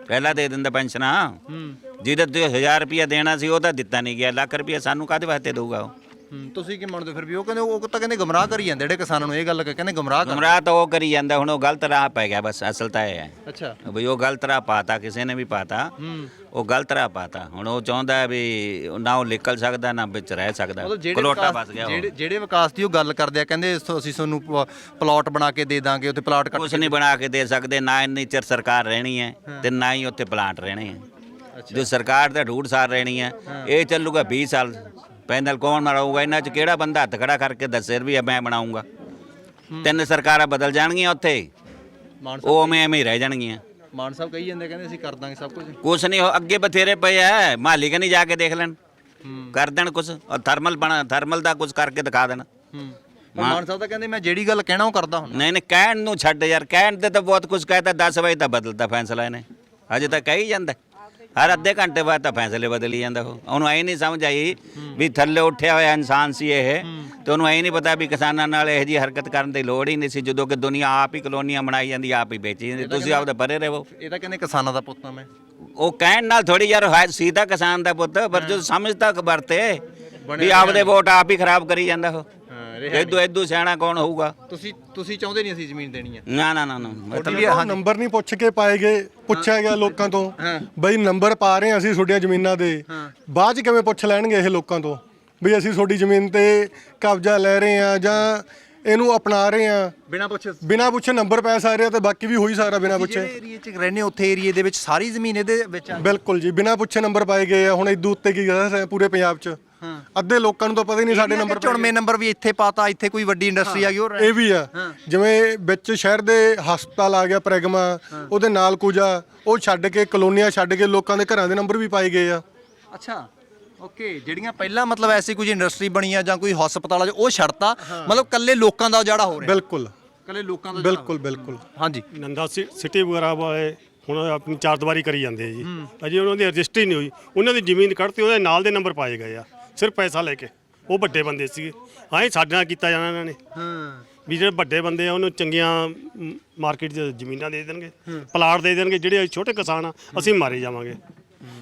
ਪਹਿਲਾਂ ਦੇ ਦਿੰਦਾ ਪੈਨਸ਼ਨਾਂ। ਜਿਹਦੇ ਤੇ 1000 ਰੁਪਈਆ ਦੇਣਾ ਸੀ ਉਹ ਤਾਂ ਦਿੱਤਾ ਨਹੀਂ ਗਿਆ। ਲੱਖ ਰੁਪਈਆ ਸਾਨੂੰ ਕਾਹਦੇ ਵਾਸਤੇ ਦਊਗਾ ਉਹ? ਹੂੰ, ਤੁਸੀਂ ਕੀ ਮੰਨਦੇ ਹੋ ਫਿਰ ਵੀ? ਉਹ ਕਹਿੰਦੇ ਉਹ ਤਾਂ ਕਹਿੰਦੇ ਗਮਰਾਹ ਕਰੀ ਜਾਂਦੇ ਜਿਹੜੇ ਕਿਸਾਨਾਂ ਨੂੰ ਇਹ ਗੱਲ ਕਹਿੰਦੇ ਗਮਰਾਹ ਕਰ ਗੁੰਮਰਾਹ ਤਾਂ ਉਹ ਕਰੀ ਜਾਂਦਾ ਹੁਣ ਉਹ ਗਲਤ ਰਾਹ ਪੈ ਗਿਆ ਬਸ ਅਸਲ ਤਾਂ ਇਹ ਹੈ। ਅੱਛਾ। ਵੀ ਉਹ ਗਲਤ ਰਾਹ ਪਾਤਾ ਕਿਸੇ ਨੇ ਵੀ ਪਾਤਾ। ਹੂੰ। ਉਹ ਗਲਤ ਰਾਹ ਪਾਤਾ। ਹੁਣ ਉਹ ਚਾਹੁੰਦਾ ਹੈ ਵੀ ਨਾ ਉਹ ਨਿਕਲ ਸਕਦਾ ਨਾ ਵਿੱਚ ਰਹਿ ਸਕਦਾ। ਮਤਲਬ ਜਿਹੜੇ ਕਲੋਟਾ ਵਿਕਾਸ- ਫਸ ਗਿਆ ਜਿਹੜੇ ਉਹ। ਜਿਹੜੇ ਵਿਕਾਸ ਦੀ ਉਹ ਗੱਲ ਕਰਦੇ ਆ ਕਹਿੰਦੇ ਇਸ ਤੋਂ ਅਸੀਂ ਤੁਹਾਨੂੰ ਪ- ਪਲਾਟ ਬਣਾ ਕੇ ਦੇ ਦਾਂਗੇ ਉੱਥੇ ਪਲਾਟ ਕੱਟ ਕੁਛ ਨਹੀਂ ਬਣਾ ਕੇ ਦੇ ਸਕਦੇ ਨਾ ਇੰਨੀ ਚਿਰ ਸਰਕਾਰ ਰਹਿਣੀ ਹੈ ਤੇ ਨਾ ਹੀ ਉੱਥੇ ਪਲਾਂਟ ਰਹਿਣੇ ਹੈ। ਜੋ ਸਰਕਾਰ ਦਾ ਢੂੜ ਸਾਰ ਰਹਿਣੀ ਹੈ ਇਹ ਚੱਲੂਗਾ 20 ਸਾਲ। ਪੈਨਲ ਕੌਣ ਮਰਾਊਗਾ? ਇਹਨਾਂ 'ਚ ਕਿਹੜਾ ਬੰਦਾ ਹੱਥ ਖੜਾ ਕਰਕੇ ਦੱਸੇ ਵੀ ਮੈਂ ਬਣਾਉਂਗਾ ਤਿੰਨ ਸਰਕਾਰਾਂ ਬਦਲ ਜਾਣਗੀਆਂ ਉੱਥੇ। ਮਾਨ ਉਹ ਐਵੇਂ ਐਵੇਂ ਹੀ ਰਹਿ ਜਾਣਗੀਆਂ। ਮਾਨ ਸਾਹਿਬ ਕਹੀ ਜਾਂਦੇ ਕਹਿੰਦੇ ਅਸੀਂ ਕਰ ਦਾਂਗੇ ਸਭ ਕੁਝ। ਕੁਛ ਨਹੀਂ ਹੋ ਅੱਗੇ ਬਥੇਰੇ ਪਏ ਐ। ਮਾਲੀ ਕਨੀ ਜਾ ਕੇ ਦੇਖ ਲੈਣ। ਕਰ ਦੇਣ ਕੁਛ। ਔਰ ਥਰਮਲ ਬਣਾ ਥਰਮਲ ਦਾ ਕੁਛ ਕਰਕੇ ਦਿਖਾ ਦੇਣ। ਹੂੰ। ਪਰ ਮਾਨ ਸਾਹਿਬ ਤਾਂ ਕਹਿੰਦੇ ਮੈਂ ਜਿਹੜੀ ਗੱਲ ਕਹਿਣਾ ਉਹ ਕਰਦਾ ਹੁਣ ਨਹੀਂ ਨਹੀਂ ਕਹਿਣ ਨੂੰ ਛੱਡ ਯਾਰ। ਕਹਿਣ ਤੇ ਤਾਂ ਬਹੁਤ ਕੁਝ ਕਹਤਾ। 10 ਵਜੇ ਤਾਂ ਬਦਲਦਾ ਫੈਸਲਾ ਇਹਨੇ। ਹਜੇ ਤਾਂ ਕਹੀ ਜਾਂਦਾ। ਹਰ ਅੱਧੇ ਘੰਟੇ ਬਾਅਦ ਤਾਂ ਫੈਸਲੇ ਬਦਲੀ ਜਾਂਦਾ ਉਹ। ਉਹਨੂੰ ਐ ਨਹੀਂ ਸਮਝ ਆਈ ਵੀ ਥੱਲੇ ਉੱਠਿਆ ਹੋਇਆ ਇਨਸਾਨ ਸੀ ਇਹ। ਤੇ ਉਹਨੂੰ ਐ ਨਹੀਂ ਪਤਾ ਵੀ ਕਿਸਾਨਾਂ ਨਾਲ ਇਹੋ ਜੀ ਹਰਕਤ ਕਰਨ ਦੀ ਲੋੜ ਹੀ ਨਹੀਂ ਸੀ ਜਦੋਂ ਕਿ ਦੁਨੀਆ ਆਪ ਹੀ ਕਲੋਨੀਆਂ ਬਣਾਈ ਜਾਂਦੀ ਆਪ ਹੀ ਵੇਚੀ ਜਾਂਦੀ। ਤੁਸੀਂ ਆਪਦੇ ਪਰੇ ਰਹੋ। ਇਹ ਤਾਂ ਕਹਿੰਦੇ ਕਿਸਾਨਾਂ ਦਾ ਪੁੱਤ ਆ ਮੈਂ। ਉਹ ਕਹਿਣ ਨਾਲ ਥੋੜੀ ਯਾਰ ਹੈ ਸੀਧਾ ਕਿਸਾਨ ਦਾ ਪੁੱਤ ਪਰ ਜੋ ਸਮਝਦਾ ਵਰਤੇ ਵੀ ਆਪਦੇ ਵੋਟ ਆਪ ਹੀ ਖਰਾਬ ਕਰੀ ਜਾਂਦਾ ਉਹ। ਇਦੋਂ ਇਦੋਂ ਸਿਆਣਾ ਕੌਣ ਹੋਊਗਾ? ਤੁਸੀਂ ਤੁਸੀਂ ਚਾਹੁੰਦੇ ਨਹੀਂ ਅਸੀਂ ਜ਼ਮੀਨ ਦੇਣੀ ਆ। ਨਾ ਨਾ ਨਾ ਨਾ। ਮਤਲਬ ਉਹ ਨੰਬਰ ਨਹੀਂ ਪੁੱਛ ਕੇ ਪਾਏ ਗਏ ਪੁੱਛਿਆ ਗਿਆ ਲੋਕਾਂ ਤੋਂ ਬਈ ਨੰਬਰ ਪਾ ਰਹੇ ਅਸੀਂ ਤੁਹਾਡੀਆਂ ਜ਼ਮੀਨਾਂ ਦੇ। ਬਾਅਦ ਚ ਕਿਵੇਂ ਪੁੱਛ ਲੈਣਗੇ ਇਹ ਲੋਕਾਂ ਤੋਂ? ਵੀ ਅਸੀਂ ਤੁਹਾਡੀ ਜ਼ਮੀਨ ਤੇ ਕਬਜ਼ਾ ਲੈ ਰਹੇ ਹਾਂ ਜਾਂ ਇਹਨੂੰ ਅਪਣਾ ਰਹੇ ਹਾਂ? ਬਿਨਾ ਪੁੱਛੇ। ਬਿਨਾਂ ਪੁੱਛੇ ਨੰਬਰ ਪੈ ਸਕਦੇ ਆ ਤੇ ਬਾਕੀ ਵੀ ਹੋਈ ਸਾਰਾ ਬਿਨਾਂ ਪੁੱਛੇ। ਜਿਹੜੇ ਏਰੀਏ 'ਚ ਰਹਿੰਦੇ ਉੱਥੇ ਏਰੀਏ ਦੇ ਵਿੱਚ ਸਾਰੀ ਜ਼ਮੀਨ ਇਹਦੇ ਵਿੱਚ ਆ? ਬਿਲਕੁਲ ਜੀ ਬਿਨਾਂ ਪੁੱਛੇ ਨੰਬਰ ਪਾਏ ਗਏ ਆ। ਹੁਣ ਇਦੋਂ ਉੱਤੇ ਕੀ ਗੱਲ ਹੈ ਪੂਰੇ ਪੰਜਾਬ 'ਚ? ਅੱਧੇ ਲੋਕਾਂ ਨੂੰ ਤਾਂ ਪਤਾ ਹੀ ਨਹੀਂ ਸਾਡੇ ਨੰਬਰ ਚੁਣਵੇਂ ਨੰਬਰ ਵੀ ਇੱਥੇ ਪਾਤਾ ਇੱਥੇ ਕੋਈ ਵੱਡੀ ਇੰਡਸਟਰੀ ਆ ਗਈ ਉਹ ਇਹ ਵੀ ਆ। ਜਿਵੇਂ ਵਿੱਚ ਸ਼ਹਿਰ ਦੇ ਹਸਪਤਾਲ ਆ ਗਿਆ ਪ੍ਰੈਗਮਾ ਉਹਦੇ ਨਾਲ ਕੁਝ ਆ। ਉਹ ਛੱਡ ਕੇ ਕਲੋਨੀਆਂ ਛੱਡ ਕੇ ਲੋਕਾਂ ਦੇ ਘਰਾਂ ਦੇ ਨੰਬਰ ਵੀ ਪਾਏ ਗਏ ਆ। ਅੱਛਾ ਓਕੇ ਜਿਹੜੀਆਂ ਪਹਿਲਾਂ ਮਤਲਬ ਐਸੀ ਕੋਈ ਇੰਡਸਟਰੀ ਬਣੀ ਆ ਜਾਂ ਕੋਈ ਹਸਪਤਾਲ ਆ ਉਹ ਛੱਡਤਾ ਮਤਲਬ ਕੱਲੇ ਲੋਕਾਂ ਦਾ ਉਜਾੜਾ ਹੋ ਰਿਹਾ। ਬਿਲਕੁਲ। ਕੱਲੇ ਲੋਕਾਂ ਦਾ ਬਿਲਕੁਲ ਬਿਲਕੁਲ। ਹਾਂਜੀ। ਨੰਦਾ ਸਿਟੀ ਵਗੈਰਾ ਵਾਲੇ ਹੁਣ ਆਪਣੀ ਚਾਰ ਦੀਵਾਰੀ ਕਰੀ ਜਾਂਦੇ ਆ ਜੀ। ਅਜੇ ਉਹਨਾਂ ਦੀ ਰਜਿਸਟਰੀ ਨਹੀਂ ਹੋਈ। ਉਹਨਾਂ ਦੀ ਜ਼ਮੀਨ ਕੱਢਤੀ ਉਹਦੇ ਨਾਲ ਦੇ ਨੰਬਰ ਪਾਏ ਗਏ ਆ। ਸਿਰਫ ਪੈਸਾ ਲੈ ਕੇ। ਉਹ ਵੱਡੇ ਬੰਦੇ ਸੀਗੇ। ਐਂ ਸਾਡੇ ਨਾਲ ਕੀਤਾ ਜਾਣਾ ਇਹਨਾਂ ਨੇ। ਹਾਂ। ਵੀ ਜਿਹੜੇ ਵੱਡੇ ਬੰਦੇ ਆ ਉਹਨੂੰ ਚੰਗੀਆਂ ਮਾਰਕੀਟ 'ਚ ਜ਼ਮੀਨਾਂ ਦੇ ਦੇਣਗੇ ਪਲਾਟ ਦੇ ਦੇਣਗੇ। ਜਿਹੜੇ ਛੋਟੇ ਕਿਸਾਨ ਆ ਅਸੀਂ ਮਾਰੇ ਜਾਵਾਂਗੇ।